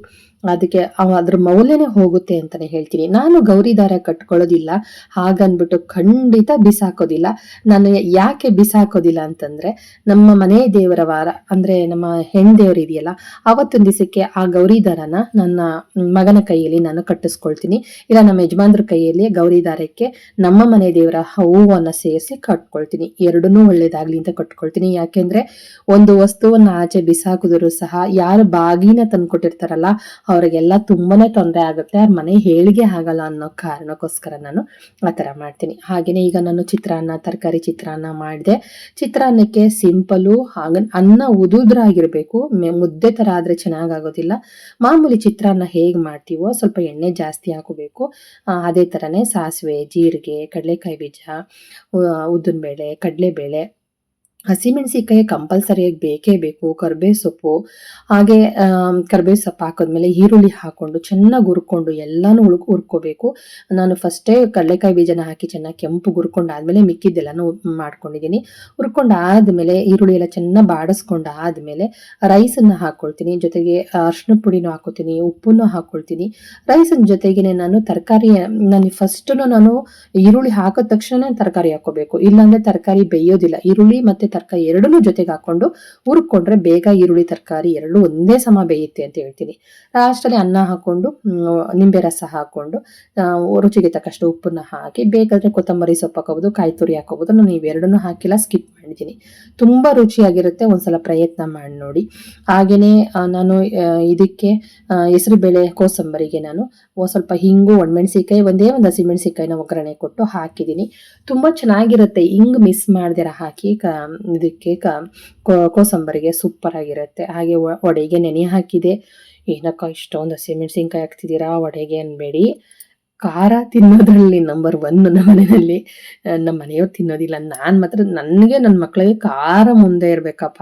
ಅದಕ್ಕೆ ಅದ್ರ ಮೌಲ್ಯನೇ ಹೋಗುತ್ತೆ ಅಂತಾನೆ ಹೇಳ್ತೀನಿ. ನಾನು ಗೌರಿ ದಾರ ಕಟ್ಕೊಳ್ಳೋದಿಲ್ಲ, ಹಾಗನ್ಬಿಟ್ಟು ಖಂಡಿತ ಬಿಸಾಕೋದಿಲ್ಲ. ನಾನು ಯಾಕೆ ಬಿಸಾಕೋದಿಲ್ಲ ಅಂತಂದ್ರೆ, ನಮ್ಮ ಮನೆ ದೇವರ ವಾರ, ಅಂದ್ರೆ ನಮ್ಮ ಹೆಣ್ಣು ದೇವರು ಇದೆಯಲ್ಲ, ಅವತ್ತೊಂದು ದಿವಸಕ್ಕೆ ಆ ಗೌರಿ ದಾರನ ನನ್ನ ಮಗನ ಕೈಯಲ್ಲಿ ನಾನು ಕಟ್ಟಿಸ್ಕೊಳ್ತೀನಿ. ಇಲ್ಲ, ನಮ್ಮ ಯಜಮಾನ್ರ ಕೈಯಲ್ಲಿ ಗೌರಿ ದಾರಕ್ಕೆ ನಮ್ಮ ಮನೆ ದೇವರ ಹೂವನ್ನ ಸೇರಿಸಿ ಕಟ್ಕೊಳ್ತೀನಿ. ಎರಡನ್ನೂ ಒಳ್ಳೇದಾಗ್ಲಿ ಅಂತ ಕಟ್ಕೊಳ್ತೀನಿ. ಯಾಕೆಂದ್ರೆ, ಒಂದು ವಸ್ತುವನ್ನ ಆಚೆ ಬಿಸಾಕಿದ್ರು ಸಹ ಯಾರು ಬಾಗಿನ ತಂದ್ಕೊಟ್ಟಿರ್ತಾರಲ್ಲ ಅವರಿಗೆಲ್ಲ ತುಂಬಾನೇ ತೊಂದರೆ ಆಗುತ್ತೆ. ಅವ್ರ ಮನೆ ಹೇಳಿಗೆ ಆಗಲ್ಲ ಅನ್ನೋ ಕಾರಣಕ್ಕೋಸ್ಕರ ನಾನು ಆ ಥರ ಮಾಡ್ತೀನಿ. ಹಾಗೆಯೇ ಈಗ ನಾನು ಚಿತ್ರಾನ್ನ, ತರಕಾರಿ ಚಿತ್ರಾನ್ನ ಮಾಡಿದೆ. ಚಿತ್ರಾನ್ನಕ್ಕೆ ಸಿಂಪಲು ಹಾಗ ಅನ್ನ ಉದುದ್ರಾಗಿರಬೇಕು. ಮುದ್ದೆ ಥರ ಆದರೆ ಚೆನ್ನಾಗಾಗೋದಿಲ್ಲ. ಮಾಮೂಲಿ ಚಿತ್ರಾನ್ನ ಹೇಗೆ ಮಾಡ್ತೀವೋ ಸ್ವಲ್ಪ ಎಣ್ಣೆ ಜಾಸ್ತಿ ಹಾಕೋಬೇಕು. ಅದೇ ಥರನೇ ಸಾಸಿವೆ, ಜೀರಿಗೆ, ಕಡಲೆಕಾಯಿ ಬೀಜ ಉದ್ದಿನಬೇಳೆ, ಕಡಲೆಬೇಳೆ ಹಸಿಮೆಣಸಿಕಾಯಿ ಕಂಪಲ್ಸರಿಯಾಗಿ ಬೇಕೇ ಬೇಕು ಕರ್ಬೇ ಸೊಪ್ಪು, ಹಾಗೆ ಕರ್ಬೇ ಸೊಪ್ಪು ಹಾಕಿದ್ಮೇಲೆ ಈರುಳ್ಳಿ ಹಾಕೊಂಡು ಚೆನ್ನಾಗಿ ಹುರ್ಕೊಂಡು ಎಲ್ಲಾನು ಉಳ್ಕೊ ಹುರ್ಕೋಬೇಕು. ನಾನು ಫಸ್ಟೇ ಕಡಲೆಕಾಯಿ ಬೀಜನ ಹಾಕಿ ಚೆನ್ನಾಗಿ ಕೆಂಪು ಹುರ್ಕೊಂಡು ಆದಮೇಲೆ ಮಿಕ್ಕಿದ್ದೆಲ್ಲನೂ ಮಾಡ್ಕೊಂಡಿದ್ದೀನಿ. ಹುರ್ಕೊಂಡು ಆದಮೇಲೆ ಈರುಳ್ಳಿ ಎಲ್ಲ ಚೆನ್ನಾಗಿ ಬಾಡಿಸ್ಕೊಂಡು ಆದಮೇಲೆ ರೈಸನ್ನು ಹಾಕ್ಕೊಳ್ತೀನಿ ಜೊತೆಗೆ ಅರ್ಶಿನ ಪುಡಿನೂ ಹಾಕೋತೀನಿ ಉಪ್ಪನ್ನು ಹಾಕ್ಕೊಳ್ತೀನಿ ರೈಸಿನ ಜೊತೆಗೇನೆ ನಾನು ತರಕಾರಿ, ನಾನು ಫಸ್ಟು ನಾನು ಈರುಳ್ಳಿ ಹಾಕಿದ ತಕ್ಷಣ ತರಕಾರಿ ಹಾಕೋಬೇಕು ಇಲ್ಲಾಂದರೆ ತರಕಾರಿ ಬೇಯೋದಿಲ್ಲ. ಈರುಳ್ಳಿ ಮತ್ತೆ ತರಕಾರಿ ಎರಡನ್ನೂ ಜೊತೆಗೆ ಹಾಕೊಂಡು ಹುರ್ಕೊಂಡ್ರೆ ಬೇಗ ಈರುಳ್ಳಿ ತರಕಾರಿ ಎರಡು ಒಂದೇ ಸಮ ಬೇಯುತ್ತೆ ಅಂತ ಹೇಳ್ತೀನಿ. ಲಾಸ್ಟಲ್ಲಿ ಅನ್ನ ಹಾಕೊಂಡು ನಿಂಬೆ ರಸ ಹಾಕೊಂಡು ರುಚಿಗೆ ತಕ್ಕಷ್ಟು ಉಪ್ಪನ್ನ ಹಾಕಿ, ಬೇಕಾದ್ರೆ ಕೊತ್ತಂಬರಿ ಸೊಪ್ಪು ಹಾಕೋಬೋದು, ಕಾಯಿ ತುರಿ ಹಾಕೋಬೋದು, ನಾನು ಇವೆರಡನ್ನೂ ಹಾಕಿಲ್ಲ ಸ್ಕಿಪ್ ಮಾಡಿದ್ದೀನಿ ತುಂಬ ರುಚಿಯಾಗಿರುತ್ತೆ, ಒಂದ್ಸಲ ಪ್ರಯತ್ನ ಮಾಡಿ ನೋಡಿ. ಹಾಗೆಯೇ ನಾನು ಇದಕ್ಕೆ ಹೆಸರು ಬೇಳೆ ಕೋಸಂಬರಿಗೆ ನಾನು ಸ್ವಲ್ಪ ಹಿಂಗು ಒಣಮೆಣಸಿಕಾಯಿ ಒಂದೇ ಒಂದು ಹಸಿಮೆಣಸಿಕಾಯಿನ ಒಗ್ಗರಣೆ ಕೊಟ್ಟು ಹಾಕಿದ್ದೀನಿ. ತುಂಬ ಚೆನ್ನಾಗಿರುತ್ತೆ, ಹಿಂಗ್ ಮಿಸ್ ಮಾಡ್ದಿರ ಹಾಕಿ ಇದಕ್ಕೆ ಕೋಸಂಬರಿಗೆ ಸೂಪರ್ ಆಗಿರುತ್ತೆ. ಹಾಗೆ ಒಡೆಗೆ ನೆನೆ ಹಾಕಿದೆ. ಏನಕ್ಕ ಇಷ್ಟೊಂದು ಹಸಿಮೆಣಸಿನ್ಕಾಯಿ ಹಾಕ್ತಿದ್ದೀರಾ ಒಡೆಗೆ ಅನ್ಬೇಡಿ. ಖಾರ ತಿನ್ನೋದ್ರಲ್ಲಿ ನಂಬರ್ ಒನ್ ನಮ್ಮ ಮನೆಯಲ್ಲಿ. ನಮ್ಮ ಮನೆಯವ್ರು ತಿನ್ನೋದಿಲ್ಲ. ನಾನು ಮಾತ್ರ, ನನಗೆ ನನ್ನ ಮಕ್ಕಳಿಗೆ ಖಾರ ಮುಂದೆ ಇರಬೇಕಪ್ಪ.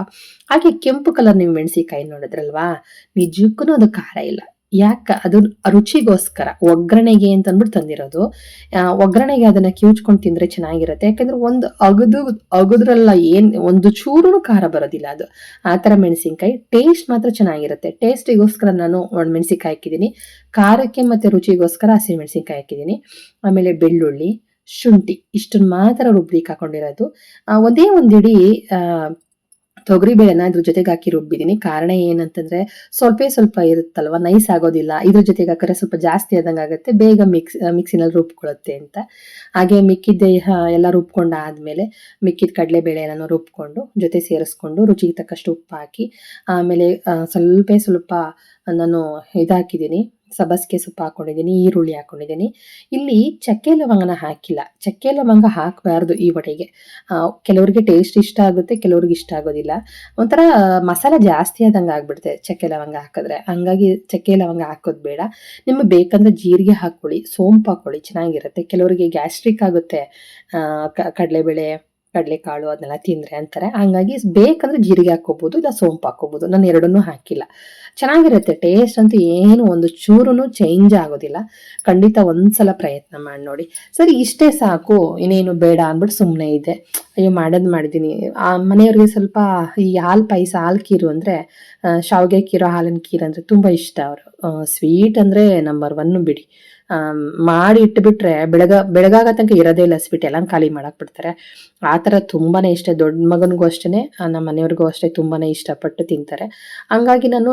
ಹಾಗೆ ಕೆಂಪು ಕಲರ್ ನೀವು ಮೆಣಸಿಕಾಯಿ ನೋಡಿದ್ರಲ್ವಾ? ನಿಜಕ್ಕೂ ಅದು ಖಾರ ಇಲ್ಲ. ಯಾಕ ಅದು ರುಚಿಗೋಸ್ಕರ, ಒಗ್ಗರಣೆಗೆ ಅಂತ ಅಂದ್ಬಿಟ್ಟು ತಂದಿರೋದು. ಒಗ್ಗರಣೆಗೆ ಅದನ್ನ ಕಿವುಚ್ಕೊಂಡು ತಿಂದ್ರೆ ಚೆನ್ನಾಗಿರುತ್ತೆ. ಯಾಕಂದ್ರೆ ಒಂದು ಅಗದು, ಅಗದ್ರಲ್ಲ ಏನ್, ಒಂದು ಚೂರು ಖಾರ ಬರೋದಿಲ್ಲ ಅದು. ಆ ಥರ ಮೆಣಸಿನ್ಕಾಯಿ ಟೇಸ್ಟ್ ಮಾತ್ರ ಚೆನ್ನಾಗಿರುತ್ತೆ. ಟೇಸ್ಟಿಗೋಸ್ಕರ ನಾನು ಒಂದು ಮೆಣಸಿನ್ಕಾಯಿ ಹಾಕಿದ್ದೀನಿ. ಖಾರಕ್ಕೆ ಮತ್ತೆ ರುಚಿಗೋಸ್ಕರ ಹಸಿ ಮೆಣಸಿನ್ಕಾಯಿ ಹಾಕಿದ್ದೀನಿ. ಆಮೇಲೆ ಬೆಳ್ಳುಳ್ಳಿ, ಶುಂಠಿ ಇಷ್ಟನ್ನ ಮಾತ್ರ ರುಬ್ಲಿಕ್ಕೆ ಹಾಕೊಂಡಿರೋದು. ಒಂದೇ ಒಂದಿಡಿ ತೊಗರಿ ಬೇಳೆನ ಇದ್ರ ಜೊತೆಗೆ ಹಾಕಿ ರುಬ್ಬಿದ್ದೀನಿ ಕಾರಣ ಏನಂತಂದ್ರೆ ಸ್ವಲ್ಪ ಸ್ವಲ್ಪ ಇರುತ್ತಲ್ವ, ನೈಸ್ ಆಗೋದಿಲ್ಲ. ಇದ್ರ ಜೊತೆಗೆ ಹಾಕಿದ್ರೆ ಸ್ವಲ್ಪ ಜಾಸ್ತಿ ಆದಂಗೆ ಆಗುತ್ತೆ. ಬೇಗ ಮಿಕ್ಸ್ ಮಿಕ್ಸಿನಲ್ಲಿ ರುಬ್ಕೊಳ್ಳುತ್ತೆ ಅಂತ. ಹಾಗೆ ಮಿಕ್ಕಿದ್ದೆ ಎಲ್ಲ ರುಬ್ಕೊಂಡು ಆದಮೇಲೆ ಮಿಕ್ಕಿದ ಕಡಲೆಬೇಳೆ ಎಲ್ಲನೂ ರುಬ್ಕೊಂಡು ಜೊತೆ ಸೇರಿಸ್ಕೊಂಡು ರುಚಿಗೆ ತಕ್ಕಷ್ಟು ಉಪ್ಪು ಹಾಕಿ ಆಮೇಲೆ ಸ್ವಲ್ಪ ಸ್ವಲ್ಪ ನಾನು ಇದಾಕಿದ್ದೀನಿ ಸಬಸ್ಗೆ ಸೊಪ್ಪು ಹಾಕೊಂಡಿದ್ದೀನಿ, ಈರುಳ್ಳಿ ಹಾಕೊಂಡಿದ್ದೀನಿ. ಇಲ್ಲಿ ಚಕ್ಕೆ ಲವಂಗನ ಹಾಕಿಲ್ಲ. ಚಕ್ಕೆ ಲವಂಗ ಹಾಕಬಾರ್ದು ಈ ವಡೆಗೆ. ಕೆಲವರಿಗೆ ಟೇಸ್ಟ್ ಇಷ್ಟ ಆಗುತ್ತೆ, ಕೆಲವ್ರಿಗೆ ಇಷ್ಟ ಆಗೋದಿಲ್ಲ. ಒಂಥರ ಮಸಾಲ ಜಾಸ್ತಿ ಆದಂಗೆ ಆಗ್ಬಿಡುತ್ತೆ ಚಕ್ಕೆ ಲವಂಗ ಹಾಕಿದ್ರೆ. ಹಂಗಾಗಿ ಚಕ್ಕೆ ಲವಂಗ ಹಾಕೋದು ಬೇಡ. ನಿಮಗೆ ಬೇಕಂದ್ರೆ ಜೀರಿಗೆ ಹಾಕ್ಕೊಳ್ಳಿ, ಸೋಂಪು ಹಾಕ್ಕೊಳ್ಳಿ, ಚೆನ್ನಾಗಿರುತ್ತೆ. ಕೆಲವರಿಗೆ ಗ್ಯಾಸ್ಟ್ರಿಕ್ ಆಗುತ್ತೆ ಕಡಲೆಬೇಳೆ ಕಡಲೆಕಾಳು ಅದನ್ನೆಲ್ಲ ತಿಂದರೆ ಅಂತಾರೆ. ಹಂಗಾಗಿ ಬೇಕಂದ್ರೆ ಜೀರಿಗೆ ಹಾಕೋಬೋದು ಇಲ್ಲ ಸೋಂಪು ಹಾಕೋಬೋದು ನಾನು ಎರಡನ್ನೂ ಹಾಕಿಲ್ಲ. ಚೆನ್ನಾಗಿರುತ್ತೆ ಟೇಸ್ಟ್ ಅಂತೂ ಏನು ಒಂದು ಚೂರು ಚೇಂಜ್ ಆಗೋದಿಲ್ಲ. ಖಂಡಿತ ಒಂದ್ಸಲ ಪ್ರಯತ್ನ ಮಾಡಿ ನೋಡಿ. ಸರಿ, ಇಷ್ಟೇ ಸಾಕು. ಇನ್ನೇನು ಬೇಡ ಅಂದ್ಬಿಟ್ಟು ಸುಮ್ಮನೆ ಇದೆ ಅಯ್ಯೋ, ಮಾಡೋದು ಮಾಡಿದ್ದೀನಿ. ಆ ಮನೆಯವ್ರಿಗೆ ಸ್ವಲ್ಪ ಈ ಹಾಲು ಪಾಯಸ, ಹಾಲು ಕೀರು ಅಂದರೆ ಶಾವಿಗೆ ಕೀರು ಹಾಲಿನ ಕೀರು ಅಂದರೆ ತುಂಬ ಇಷ್ಟ ಅವರು. ಸ್ವೀಟ್ ಅಂದರೆ ನಂಬರ್ ಒನ್ನು ಬಿಡಿ. ಮಾಡಿ ಇಟ್ಬಿಟ್ರೆ ಬೆಳಗ, ಬೆಳಗಾಗ ತನಕ ಇರೋದೇ ಇಲ್ಲ ಸ್ವೀಟ್ ಎಲ್ಲ ಖಾಲಿ ಮಾಡಕ್ ಬಿಡ್ತಾರೆ ಆ ಥರ ತುಂಬಾನೇ ಇಷ್ಟ, ದೊಡ್ಡ ಮಗನಿಗೂ ಅಷ್ಟೇ ನಮ್ಮ ಮನೆಯವ್ರಿಗೂ ಅಷ್ಟೇ ತುಂಬಾನೇ ಇಷ್ಟಪಟ್ಟು ತಿಂತಾರೆ. ಹಂಗಾಗಿ ನಾನು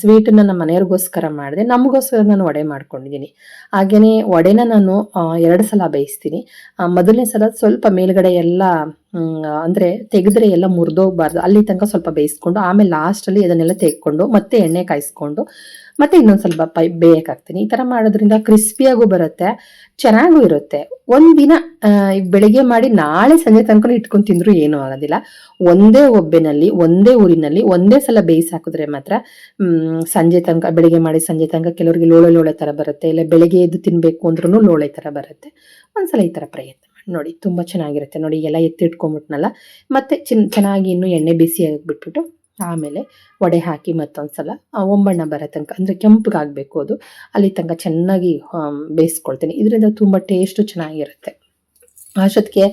ಸ್ವೀಟನ್ನ ನಮ್ಮ ಮನೆಯವ್ರಿಗೋಸ್ಕರ ಮಾಡಿದೆ. ನಮಗೋಸ್ಕರ ನಾನು ವಡೆ ಮಾಡ್ಕೊಂಡಿದ್ದೀನಿ. ಹಾಗೆಯೇ ವಡೆನ ನಾನು ಎರಡು ಸಲ ಬೇಯಿಸ್ತೀನಿ. ಮೊದಲನೇ ಸಲ ಸ್ವಲ್ಪ ಮೇಲ್ಗಡೆ ಎಲ್ಲ ಅಂದ್ರೆ ತೆಗೆದ್ರೆ ಎಲ್ಲ ಮುರಿದೋಗ್ಬಾರ್ದು ಅಲ್ಲಿ ತನಕ ಸ್ವಲ್ಪ ಬೇಯಿಸ್ಕೊಂಡು, ಆಮೇಲೆ ಲಾಸ್ಟಲ್ಲಿ ಅದನ್ನೆಲ್ಲ ತೆಗೆಕೊಂಡು, ಮತ್ತೆ ಎಣ್ಣೆ ಕಾಯಿಸ್ಕೊಂಡು, ಮತ್ತೆ ಇನ್ನೊಂದು ಸ್ವಲ್ಪ ಪೈ ಬೇಯಕ್ಕೆ ಹಾಕ್ತೀನಿ ಈ ಥರ ಮಾಡೋದ್ರಿಂದ ಕ್ರಿಸ್ಪಿಯಾಗೂ ಬರುತ್ತೆ, ಚೆನ್ನಾಗೂ ಇರುತ್ತೆ. ಒಂದಿನ ದಿನ ಬೆಳಿಗ್ಗೆ ಮಾಡಿ ನಾಳೆ ಸಂಜೆ ತನಕ ಇಟ್ಕೊಂಡು ತಿಂದರೂ ಏನೂ ಆಗೋದಿಲ್ಲ. ಒಂದೇ ಒಬ್ಬೆನಲ್ಲಿ, ಒಂದೇ ಊರಿನಲ್ಲಿ, ಒಂದೇ ಸಲ ಬೇಯಿಸಿ ಮಾತ್ರ ಸಂಜೆ ತನಕ, ಬೆಳಿಗ್ಗೆ ಮಾಡಿ ಸಂಜೆ ತನಕ ಕೆಲವರಿಗೆ ಲೋಳೆ ಲೋಳೆ ಥರ ಬರುತ್ತೆ, ಇಲ್ಲ ಬೆಳಿಗ್ಗೆ ಎದ್ದು ತಿನ್ನಬೇಕು ಅಂದ್ರೂ ಲೋಳೆ ಥರ ಬರುತ್ತೆ. ಒಂದ್ಸಲ ಈ ಥರ ಪ್ರಯತ್ನ. ನೋಡಿ, ತುಂಬ ಚೆನ್ನಾಗಿರುತ್ತೆ. ನೋಡಿ, ಎಲ್ಲ ಎತ್ತಿಟ್ಕೊಂಬಿಟ್ನಲ್ಲ. ಮತ್ತೆ ಚಿನ್, ಚೆನ್ನಾಗಿ ಇನ್ನೂ ಎಣ್ಣೆ ಬಿಸಿ ಆಗಿಬಿಟ್ಬಿಟ್ಟು, ಆಮೇಲೆ ವಡೆ ಹಾಕಿ ಮತ್ತೊಂದ್ಸಲ ಒಂಬಣ್ಣ ಬರೋ ತನಕ, ಅಂದರೆ ಕೆಂಪಗಾಗಬೇಕು ಅದು. ಅಲ್ಲಿ ತನಕ ಚೆನ್ನಾಗಿ ಬೇಯಿಸ್ಕೊಳ್ತೀನಿ. ಇದರಿಂದ ತುಂಬ ಟೇಸ್ಟು ಚೆನ್ನಾಗಿರುತ್ತೆ. ಅಷ್ಟೊತ್ತಿಗೆ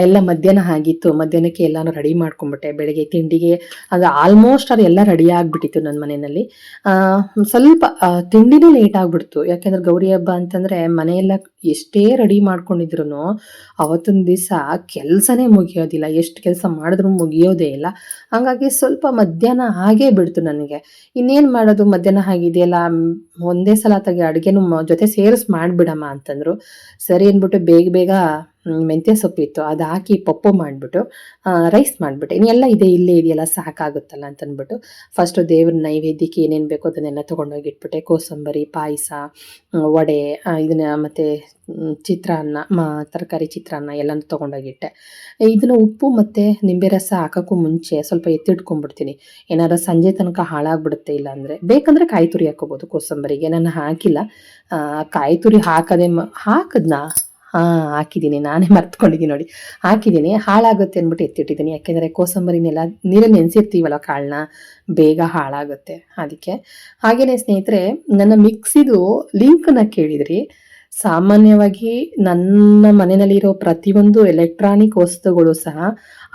ಎಲ್ಲ ಮಧ್ಯಾಹ್ನ ಆಗಿತ್ತು. ಮಧ್ಯಾಹ್ನಕ್ಕೆ ಎಲ್ಲಾನು ರೆಡಿ ಮಾಡ್ಕೊಂಡ್ಬಿಟ್ಟೆ. ಬೆಳಗ್ಗೆ ತಿಂಡಿಗೆ, ಅದು ಆಲ್ಮೋಸ್ಟ್ ಅದು ಎಲ್ಲ ರೆಡಿ ಆಗಿಬಿಟ್ಟಿತ್ತು ನನ್ನ ಮನೆಯಲ್ಲಿ. ಸ್ವಲ್ಪ ತಿಂಡಿನೇ ಲೇಟ್ ಆಗಿಬಿಡ್ತು. ಯಾಕೆಂದ್ರೆ ಗೌರಿ ಹಬ್ಬ ಅಂತಂದ್ರೆ ಮನೆಯೆಲ್ಲ ಎಷ್ಟೇ ರೆಡಿ ಮಾಡ್ಕೊಂಡಿದ್ರು ಅವತ್ತೊಂದು ದಿವಸ ಕೆಲಸನೇ ಮುಗಿಯೋದಿಲ್ಲ. ಎಷ್ಟು ಕೆಲಸ ಮಾಡಿದ್ರು ಮುಗಿಯೋದೇ ಇಲ್ಲ. ಹಾಗಾಗಿ ಸ್ವಲ್ಪ ಮಧ್ಯಾಹ್ನ ಹಾಗೇ ಬಿಡ್ತು ನನಗೆ. ಇನ್ನೇನು ಮಾಡೋದು? ಮಧ್ಯಾಹ್ನ ಆಗಿದೆಯಲ್ಲ ಒಂದೇ ಸಲ ತೆಗೆ ಅಡುಗೆನೂ ಜೊತೆ ಸೇರಿಸಿ ಮಾಡಿಬಿಡಮ್ಮ ಅಂತಂದ್ರು. ಸರಿ ಅಂದ್ಬಿಟ್ಟು ಬೇಗ ಬೇಗ ಮೆಂತ್ಯ ಸೊಪ್ಪಿತ್ತು ಅದು ಹಾಕಿ ಪಪ್ಪು ಮಾಡಿಬಿಟ್ಟು ರೈಸ್ ಮಾಡಿಬಿಟ್ಟೆ. ಇನ್ನೆಲ್ಲ ಇದೆ ಇಲ್ಲೇ ಇದೆಯಲ್ಲ, ಸಾಕಾಗುತ್ತಲ್ಲ ಅಂತಂದ್ಬಿಟ್ಟು ಫಸ್ಟು ದೇವ್ರ ನೈವೇದ್ಯಕ್ಕೆ ಏನೇನು ಬೇಕೋ ಅದನ್ನೆಲ್ಲ ತೊಗೊಂಡೋಗಿ ಇಟ್ಬಿಟ್ಟೆ. ಕೋಸಂಬರಿ, ಪಾಯಸ ವಡೆ ಇದನ್ನ ಮತ್ತು ಚಿತ್ರಾನ್ನ, ಮಾ, ತರಕಾರಿ ಚಿತ್ರಾನ್ನ ಎಲ್ಲನೂ ತೊಗೊಂಡೋಗಿಟ್ಟೆ ಇದನ್ನು ಉಪ್ಪು ಮತ್ತು ನಿಂಬೆ ರಸ ಹಾಕೋಕ್ಕೂ ಮುಂಚೆ ಸ್ವಲ್ಪ ಎತ್ತಿಟ್ಕೊಂಡ್ಬಿಡ್ತೀನಿ ಏನಾದ್ರು ಸಂಜೆ ತನಕ ಹಾಳಾಗ್ಬಿಡುತ್ತೆ ಇಲ್ಲ ಅಂದರೆ, ಬೇಕಂದರೆ ಕಾಯಿ ತುರಿ ಹಾಕೋಬೋದು ಕೋಸಂಬರಿಗೆ. ನಾನು ಹಾಕಿಲ್ಲ. ಕಾಯಿ ತುರಿ ಹಾಕದೆ ಹಾಕಿದ್ನಾ? ಹಾಂ ಹಾಕಿದ್ದೀನಿ ನಾನೇ ಮರ್ತ್ಕೊಂಡಿದ್ದೀನಿ ನೋಡಿ. ಹಾಕಿದ್ದೀನಿ ಹಾಳಾಗುತ್ತೆ ಅಂದ್ಬಿಟ್ಟು ಎತ್ತಿಟ್ಟಿದ್ದೀನಿ ಯಾಕೆಂದರೆ ಕೋಸಂಬರಿನೆಲ್ಲ ನೀರಲ್ಲಿ ನೆನೆಸಿರ್ತೀವಲ್ಲ ಕಾಳನ್ನ? ಬೇಗ ಹಾಳಾಗುತ್ತೆ. ಅದಕ್ಕೆ ಹಾಗೆಯೇ ಸ್ನೇಹಿತರೆ, ನನ್ನ ಮಿಕ್ಸಿದು ಲಿಂಕನ್ನ ಕೇಳಿದ್ರಿ. ಸಾಮಾನ್ಯವಾಗಿ ನನ್ನ ಮನೆಯಲ್ಲಿರೋ ಪ್ರತಿಯೊಂದು ಎಲೆಕ್ಟ್ರಾನಿಕ್ ವಸ್ತುಗಳು ಸಹ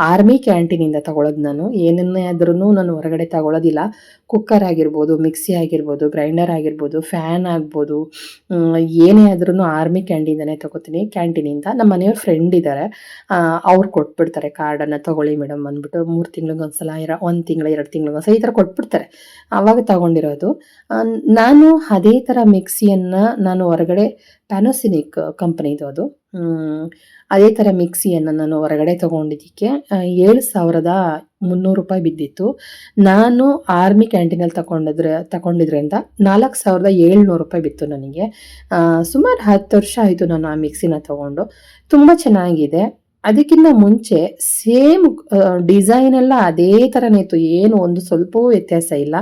ಆರ್ಮಿ ಕ್ಯಾಂಟೀನಿಂದ ತಗೊಳ್ಳೋದು ನಾನು. ಏನನ್ನೇ ಆದ್ರೂ ನಾನು ಹೊರಗಡೆ ತಗೊಳ್ಳೋದಿಲ್ಲ ಕುಕ್ಕರ್ ಆಗಿರ್ಬೋದು ಮಿಕ್ಸಿ ಆಗಿರ್ಬೋದು ಗ್ರೈಂಡರ್ ಆಗಿರ್ಬೋದು ಫ್ಯಾನ್ ಆಗ್ಬೋದು ಏನೇ ಆದ್ರೂ ಆರ್ಮಿ ಕ್ಯಾಂಟೀನಿಂದನೇ ತಗೋತೀನಿ. ಕ್ಯಾಂಟೀನಿಂದ ನಮ್ಮ ಮನೆಯವ್ರ ಫ್ರೆಂಡ್ ಇದ್ದಾರೆ ಅವ್ರು ಕೊಟ್ಬಿಡ್ತಾರೆ ಕಾರ್ಡನ್ನು ತಗೊಳ್ಳಿ ಮೇಡಮ್ ಅಂದ್ಬಿಟ್ಟು ಮೂರು ತಿಂಗಳಿಗೊಂದ್ಸಲ ಇರ, ಒಂದು ತಿಂಗಳು, ಎರಡು ತಿಂಗಳಿಗೊಂದ್ಸಲ ಈ ಥರ ಕೊಟ್ಬಿಡ್ತಾರೆ. ಆವಾಗ ತಗೊಂಡಿರೋದು. ನಾನು ಅದೇ ಥರ ಮಿಕ್ಸಿಯನ್ನು ನಾನು ಹೊರಗಡೆ ಪ್ಯಾನೋಸಿನಿಕ್ ಕಂಪ್ನಿದು ಅದು. ಅದೇ ಥರ ಮಿಕ್ಸಿಯನ್ನು ನಾನು ಹೊರಗಡೆ ತೊಗೊಂಡಿದ್ದಕ್ಕೆ ಏಳು ಸಾವಿರದ ಮುನ್ನೂರು ರೂಪಾಯಿ ಬಿದ್ದಿತ್ತು. ನಾನು ಆರ್ಮಿ ಕ್ಯಾಂಟೀನಲ್ಲಿ ತಗೊಂಡಿದ್ರೆ ತಗೊಂಡಿದ್ರಿಂದ ನಾಲ್ಕು ಸಾವಿರದ ಏಳ್ನೂರು ರೂಪಾಯಿ ಬಿತ್ತು ನನಗೆ. ಸುಮಾರು ಹತ್ತು ವರ್ಷ ಆಯಿತು ನಾನು ಆ ಮಿಕ್ಸಿನ ತಗೊಂಡು. ತುಂಬ ಚೆನ್ನಾಗಿದೆ. ಅದಕ್ಕಿಂತ ಮುಂಚೆ ಸೇಮ್ ಡಿಸೈನ್ ಎಲ್ಲ ಅದೇ ಥರನೇ ಇತ್ತು. ಏನು ಒಂದು ಸ್ವಲ್ಪವೂ ವ್ಯತ್ಯಾಸ ಇಲ್ಲ.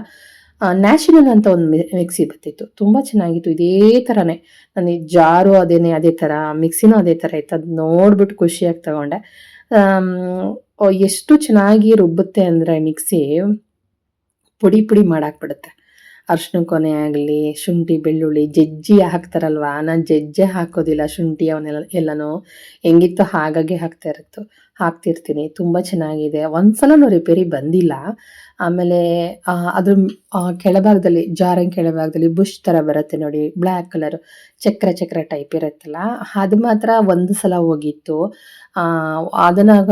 ನ್ಯಾಷನಲ್ ಅಂತ ಒಂದು ಮಿಕ್ಸಿ ಬರ್ತಿತ್ತು. ತುಂಬ ಚೆನ್ನಾಗಿತ್ತು. ಇದೇ ಥರನೇ ನನಗೆ ಜಾರು ಅದೇನೆ, ಅದೇ ಥರ ಮಿಕ್ಸಿನೂ ಅದೇ ಥರ ಇತ್ತು. ಅದು ನೋಡ್ಬಿಟ್ಟು ಖುಷಿಯಾಗಿ ತಗೊಂಡೆ. ಎಷ್ಟು ಚೆನ್ನಾಗಿ ರುಬ್ಬುತ್ತೆ ಅಂದರೆ ಮಿಕ್ಸಿ ಪುಡಿ ಪುಡಿ ಮಾಡಾಕ್ಬಿಡುತ್ತೆ. ಅರ್ಶಿನ ಕೊನೆ ಆಗಲಿ, ಶುಂಠಿ, ಬೆಳ್ಳುಳ್ಳಿ, ಜಜ್ಜಿ ಹಾಕ್ತಾರಲ್ವಾ? ನಾನು ಜಜ್ಜೆ ಹಾಕೋದಿಲ್ಲ ಶುಂಠಿ ಅವನ್ನೆಲ್ಲ ಎಲ್ಲನೂ. ಹೆಂಗಿತ್ತು ಹಾಗಾಗೆ ಹಾಕ್ತಾ ಇರುತ್ತೋ ಹಾಕ್ತಿರ್ತೀನಿ. ತುಂಬ ಚೆನ್ನಾಗಿದೆ. ಒಂದ್ಸಲನೂ ರಿಪೇರಿ ಬಂದಿಲ್ಲ. ಆಮೇಲೆ ಅದ್ರ ಕೆಳಭಾಗದಲ್ಲಿ ಜಾರಂಗ್ ಕೆಳಭಾಗದಲ್ಲಿ ಬುಷ್ ಥರ ಬರುತ್ತೆ ನೋಡಿ. ಬ್ಲ್ಯಾಕ್ ಕಲರ್ ಚಕ್ರ ಚಕ್ರ ಟೈಪ್ ಇರುತ್ತಲ್ಲ. ಅದು ಮಾತ್ರ ಒಂದು ಸಲ ಹೋಗಿತ್ತು. ಆ, ಅದನ್ನ ಆಗ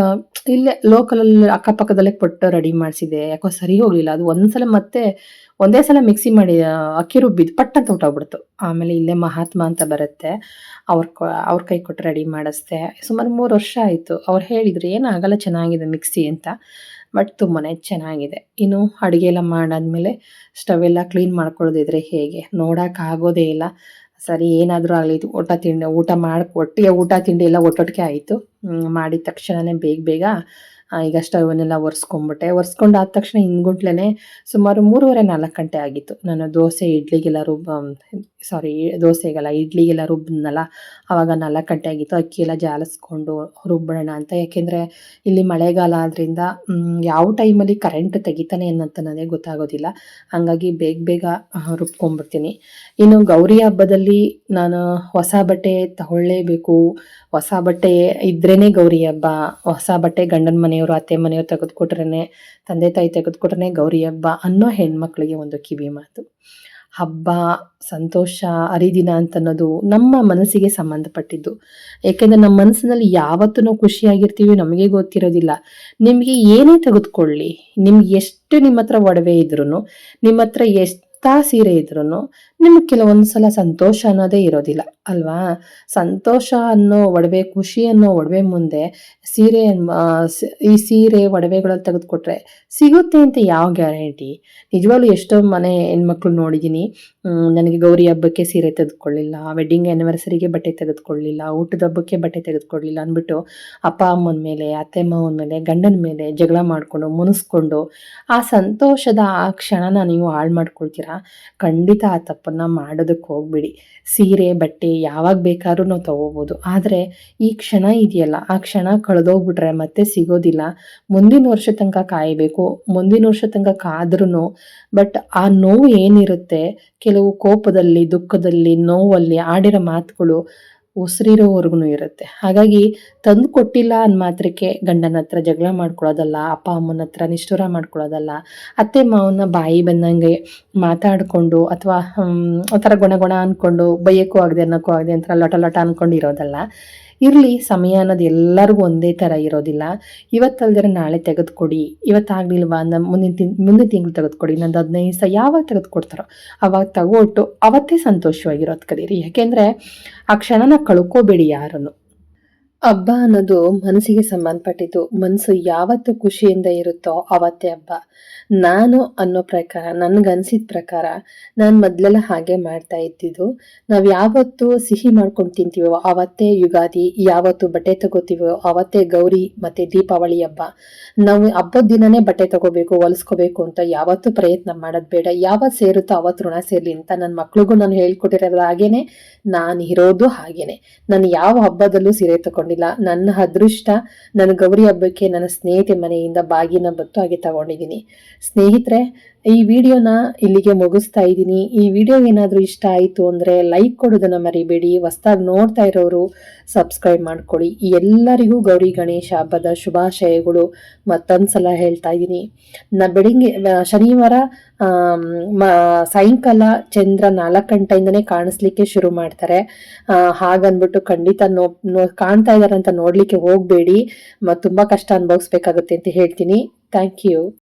ಇಲ್ಲೇ ಲೋಕಲಲ್ಲಿ ಅಕ್ಕಪಕ್ಕದಲ್ಲೇ ಕೊಟ್ಟು ರೆಡಿ ಮಾಡಿಸಿದೆ ಯಾಕೋ ಸರಿ ಹೋಗಲಿಲ್ಲ. ಅದು ಒಂದ್ಸಲ ಮತ್ತೆ ಒಂದೇ ಸಲ ಮಿಕ್ಸಿ ಮಾಡಿ ಅಕ್ಕಿ ರುಬ್ಬಿದ್ದು ಪಟ್ ಅಂತ ಹೊಟ್ಟೋಗ್ಬಿಡ್ತು ಆಮೇಲೆ ಇಲ್ಲೇ ಮಹಾತ್ಮ ಅಂತ ಬರುತ್ತೆ. ಅವ್ರ ಅವ್ರ ಕೈ ಕೊಟ್ಟು ರೆಡಿ ಮಾಡಿಸ್ದೆ ಸುಮಾರು ಮೂರು ವರ್ಷ ಆಯಿತು. ಅವ್ರು ಹೇಳಿದ್ರು ಆಗಲ್ಲ, ಚೆನ್ನಾಗಿದೆ ಮಿಕ್ಸಿ ಅಂತ. ಬಟ್ ತುಂಬಾ ಚೆನ್ನಾಗಿದೆ. ಇನ್ನು ಅಡುಗೆ ಎಲ್ಲ ಮಾಡಾದ್ಮೇಲೆ ಸ್ಟವ್ ಎಲ್ಲ ಕ್ಲೀನ್ ಮಾಡ್ಕೊಳ್ಳೋದಿದ್ರೆ ಹೇಗೆ? ನೋಡೋಕೆ ಆಗೋದೇ ಇಲ್ಲ. ಸರಿ, ಏನಾದರೂ ಆಗಲಿ ಊಟ ತಿಂಡಿ, ಊಟ ಮಾಡಿ, ಒಟ್ಟಿಗೆ ಊಟ ತಿಂಡಿ ಎಲ್ಲ ಒಟ್ಟೊಟ್ಟಿಗೆ ಆಯಿತು. ಮಾಡಿದ ತಕ್ಷಣವೇ ಬೇಗ ಬೇಗ ಈಗ ಸ್ಟವನ್ನೆಲ್ಲ ಒರೆಸ್ಕೊಂಬಿಟ್ಟೆ ಒರೆಸ್ಕೊಂಡು ಆದ ತಕ್ಷಣ ಹಿಂದ್ಗುಂಟ್ಲೇ ಸುಮಾರು ಮೂರುವರೆ ನಾಲ್ಕು ಗಂಟೆ ಆಗಿತ್ತು. ನಾನು ದೋಸೆ, ಇಡ್ಲಿಗೆಲ್ಲ ರುಬ್ಬ ಸಾರಿ ದೋಸೆಗೆಲ್ಲ, ಇಡ್ಲಿಗೆಲ್ಲ ರುಬ್ಬಿದ್ನಲ್ಲ ಆವಾಗ ನಾಲ್ಕು ಗಂಟೆ ಆಗಿತ್ತು ಅಕ್ಕಿ ಎಲ್ಲ ಜಾಲಿಸ್ಕೊಂಡು ರುಬ್ಬಿಡೋಣ ಅಂತ. ಯಾಕೆಂದರೆ ಇಲ್ಲಿ ಮಳೆಗಾಲ ಆದ್ದರಿಂದ ಯಾವ ಟೈಮಲ್ಲಿ ಕರೆಂಟ್ ತೆಗಿತಾನೆ ಅನ್ನೋಂತ ನನಗೆ ಗೊತ್ತಾಗೋದಿಲ್ಲ. ಹಾಗಾಗಿ ಬೇಗ ಬೇಗ ರುಬ್ಕೊಂಡ್ಬಿಡ್ತೀನಿ. ಇನ್ನು ಗೌರಿ ಹಬ್ಬದಲ್ಲಿ ನಾನು ಹೊಸ ಬಟ್ಟೆ ತಗೊಳ್ಳೇಬೇಕು. ಹೊಸ ಬಟ್ಟೆ ಇದ್ರೇ ಗೌರಿ ಹಬ್ಬ. ಹೊಸ ಬಟ್ಟೆ ಗಂಡನ ಮನೆಯವರು, ಅತ್ತೆ ಮನೆಯವರು ತೆಗೆದುಕೊಟ್ರೇ ತಂದೆ ತಾಯಿ ತೆಗೆದುಕೊಟ್ರೆ ಗೌರಿ ಹಬ್ಬ ಅನ್ನೋ ಹೆಣ್ಮಕ್ಳಿಗೆ ಒಂದು ಕಿವಿ ಮಾತು. ಹಬ್ಬ, ಸಂತೋಷ, ಹರಿದಿನ ಅಂತ ಅನ್ನೋದು ನಮ್ಮ ಮನಸ್ಸಿಗೆ ಸಂಬಂಧಪಟ್ಟಿದ್ದು. ಏಕೆಂದರೆ ನಮ್ಮ ಮನಸ್ಸಿನಲ್ಲಿ ಯಾವತ್ತೂ ನಾವು ಖುಷಿಯಾಗಿರ್ತೀವಿ, ನಮಗೆ ಗೊತ್ತಿರೋದಿಲ್ಲ. ನಿಮಗೆ ಏನೇ ತೆಗೆದುಕೊಳ್ಳಿ, ನಿಮ್ಗೆ ಎಷ್ಟು ನಿಮ್ಮ ಹತ್ರ ಒಡವೆ ಇದ್ರೂ ನಿಮ್ಮ ಹತ್ರ ಎಷ್ಟಾ ಸೀರೆ ಇದ್ರೂ ನಿಮ್ಗೆ ಕೆಲವೊಂದು ಸಲ ಸಂತೋಷ ಅನ್ನೋದೇ ಇರೋದಿಲ್ಲ, ಅಲ್ವಾ? ಸಂತೋಷ ಅನ್ನೋ ಒಡವೆ, ಖುಷಿ ಅನ್ನೋ ಒಡವೆ ಮುಂದೆ ಸೀರೆ ಈ ಸೀರೆ ಒಡವೆಗಳಲ್ಲಿ ತೆಗೆದುಕೊಟ್ರೆ ಸಿಗುತ್ತೆ ಅಂತ ಯಾವ ಗ್ಯಾರಂಟಿ? ನಿಜವಾಗ್ಲೂ ಎಷ್ಟೋ ಮನೆ ಹೆಣ್ಮಕ್ಳು ನೋಡಿದ್ದೀನಿ ನನಗೆ ಗೌರಿ ಹಬ್ಬಕ್ಕೆ ಸೀರೆ ತೆಗೆದುಕೊಳ್ಳಿಲ್ಲ ವೆಡ್ಡಿಂಗ್ ಆ್ಯನಿವರ್ಸರಿಗೆ ಬಟ್ಟೆ ತೆಗೆದುಕೊಳ್ಳಿಲ್ಲ, ಊಟದ ಹಬ್ಬಕ್ಕೆ ಬಟ್ಟೆ ತೆಗೆದುಕೊಳ್ಳಿಲ್ಲ ಅಂದ್ಬಿಟ್ಟು ಅಪ್ಪ ಅಮ್ಮನ ಮೇಲೆ, ಅತ್ತೆ ಮಾವನ ಮೇಲೆ, ಗಂಡನ ಮೇಲೆ ಜಗಳ ಮಾಡಿಕೊಂಡು ಮುನಿಸ್ಕೊಂಡು ಆ ಸಂತೋಷದ ಆ ಕ್ಷಣನ ನೀವು ಹಾಳು ಮಾಡ್ಕೊಳ್ತೀರಾ? ಖಂಡಿತ ಆ ತಪ್ಪನ್ನು ಮಾಡೋದಕ್ಕೆ ಹೋಗ್ಬಿಡಿ. ಸೀರೆ, ಬಟ್ಟೆ ಯಾವಾಗ ಬೇಕಾದ್ರೂ ನಾವು ತಗೋಬೋದು. ಆದರೆ ಈ ಕ್ಷಣ ಇದೆಯಲ್ಲ, ಆ ಕ್ಷಣ ಕಳೆದೋಗ್ಬಿಟ್ರೆ ಮತ್ತೆ ಸಿಗೋದಿಲ್ಲ. ಮುಂದಿನ ವರ್ಷ ತನಕ ಕಾಯಬೇಕು, ಮುಂದಿನ ವರ್ಷ ತನಕ ಕಾದ್ರೂ ಬಟ್ ಆ ನೋವು ಏನಿರುತ್ತೆ, ಕೆಲವು ಕೋಪದಲ್ಲಿ, ದುಃಖದಲ್ಲಿ, ನೋವಲ್ಲಿ ಆಡಿರೋ ಮಾತುಗಳು ಉಸಿರಿರೋವರೆಗೂ ಇರುತ್ತೆ. ಹಾಗಾಗಿ ತಂದು ಕೊಟ್ಟಿಲ್ಲ ಅನ್ನ ಮಾತ್ರಕ್ಕೆ ಗಂಡನ ಹತ್ರ ಜಗಳ ಮಾಡ್ಕೊಳ್ಳೋದಲ್ಲ, ಅಪ್ಪ ಅಮ್ಮನ ಹತ್ರ ನಿಷ್ಠುರ ಮಾಡ್ಕೊಳ್ಳೋದಲ್ಲ, ಅತ್ತೆ ಮಾವನ ಬಾಯಿ ಬಂದಂಗೆ ಮಾತಾಡಿಕೊಂಡು ಅಥವಾ ಒಂಥರ ಗುಣ ಗುಣ ಅಂದ್ಕೊಂಡು ಬೈಯಕ್ಕೂ ಆಗದೆ ಅನ್ನೋಕ್ಕೂ ಆಗದೆ ಅಂತ ಲಟ ಲಟ ಅಂದ್ಕೊಂಡು ಇರೋದಲ್ಲ. ಇರಲಿ, ಸಮಯ ಅನ್ನೋದು ಎಲ್ಲರಿಗೂ ಒಂದೇ ಥರ ಇರೋದಿಲ್ಲ. ಇವತ್ತಲ್ದಿರ ನಾಳೆ ತೆಗೆದುಕೊಡಿ. ಇವತ್ತಾಗಲಿಲ್ವಾ? ನಮ್ಮ ಮುಂದಿನ ತಿಂಗ್ ಮುಂದಿನ ತಿಂಗಳು ತೆಗೆದುಕೊಡಿ. ನಂದು ಹದಿನೈದು ದಿವಸ ಯಾವಾಗ ತೆಗೆದುಕೊಡ್ತಾರೋ? ಅವಾಗ ತಗೊಟ್ಟು ಅವತ್ತೇ ಸಂತೋಷವಾಗಿರೋದು ಕದೀರಿ. ಯಾಕೆಂದರೆ ಆ ಕ್ಷಣನ ಕಳ್ಕೋಬೇಡಿ ಯಾರನ್ನು. ಹಬ್ಬ ಅನ್ನೋದು ಮನಸ್ಸಿಗೆ ಸಂಬಂಧಪಟ್ಟಿದ್ದು. ಮನಸ್ಸು ಯಾವತ್ತು ಖುಷಿಯಿಂದ ಇರುತ್ತೋ ಅವತ್ತೇ ಹಬ್ಬ. ನಾನು ಅನ್ನೋ ಪ್ರಕಾರ ನನಗನ್ಸಿದ ಪ್ರಕಾರ ನಾನು ಮೊದಲೆಲ್ಲ ಹಾಗೆ ಮಾಡ್ತಾ ಇದ್ದಿದ್ದು. ನಾವು ಯಾವತ್ತು ಸಿಹಿ ಮಾಡ್ಕೊಂಡು ತಿಂತೀವೋ ಅವತ್ತೇ ಯುಗಾದಿ, ಯಾವತ್ತು ಬಟ್ಟೆ ತಗೋತೀವೋ ಅವತ್ತೇ ಗೌರಿ ಮತ್ತು ದೀಪಾವಳಿ ಹಬ್ಬ. ನಾವು ಹಬ್ಬದ ದಿನನೇ ಬಟ್ಟೆ ತಗೋಬೇಕು, ಹೊಲಿಸ್ಕೋಬೇಕು ಅಂತ ಯಾವತ್ತೂ ಪ್ರಯತ್ನ ಮಾಡೋದು ಬೇಡ. ಯಾವತ್ತು ಸೇರುತ್ತೋ ಅವತ್ತು ಋಣ ಸೇರಲಿ ಅಂತ ನನ್ನ ಮಕ್ಳಿಗೂ ನಾನು ಹೇಳ್ಕೊಟ್ಟಿರೋದು ಹಾಗೇನೆ, ನಾನು ಇರೋದು ಹಾಗೇನೆ. ನಾನು ಯಾವ ಹಬ್ಬದಲ್ಲೂ ಸೀರೆ ತಗೊಂಡಿಲ್ಲ. ನನ್ನ ಅದೃಷ್ಟ ನನ್ನ ಗೌರಿ ಹಬ್ಬಕ್ಕೆ ನನ್ನ ಸ್ನೇಹಿತೆ ಮನೆಯಿಂದ ಬಾಗಿನ ಬತ್ತು ಹಾಗೆ ತಗೊಂಡಿದ್ದೀನಿ. ಸ್ನೇಹಿತರೆ ಈ ವಿಡಿಯೋನ ಇಲ್ಲಿಗೆ ಮುಗಿಸ್ತಾ ಇದ್ದೀನಿ. ಈ ವಿಡಿಯೋ ಏನಾದರೂ ಇಷ್ಟ ಆಯಿತು ಅಂದರೆ ಲೈಕ್ ಕೊಡೋದನ್ನು ಮರಿಬೇಡಿ. ಹೊಸ್ದಾಗಿ ನೋಡ್ತಾ ಇರೋರು ಸಬ್ಸ್ಕ್ರೈಬ್ ಮಾಡ್ಕೊಳ್ಳಿ ಎಲ್ಲರಿಗೂ ಗೌರಿ ಗಣೇಶ ಹಬ್ಬದ ಶುಭಾಶಯಗಳು. ಮತ್ತೊಂದು ಸಲ ಹೇಳ್ತಾ ಇದ್ದೀನಿ. ನ ಬೆಳಿಗ್ಗೆ ಶನಿವಾರ ಸಾಯಂಕಾಲ ಚಂದ್ರ ನಾಲ್ಕು ಗಂಟೆಯಿಂದನೇ ಕಾಣಿಸ್ಲಿಕ್ಕೆ ಶುರು ಮಾಡ್ತಾರೆ. ಹಾಗನ್ಬಿಟ್ಟು ಖಂಡಿತ ನೋ ನೋ, ಕಾಣ್ತಾ ಇದ್ದಾರೆ ಅಂತ ನೋಡಲಿಕ್ಕೆ ಹೋಗಬೇಡಿ. ತುಂಬ ಕಷ್ಟ ಅನುಭವಿಸ್ಬೇಕಾಗುತ್ತೆ ಅಂತ ಹೇಳ್ತೀನಿ. Thank you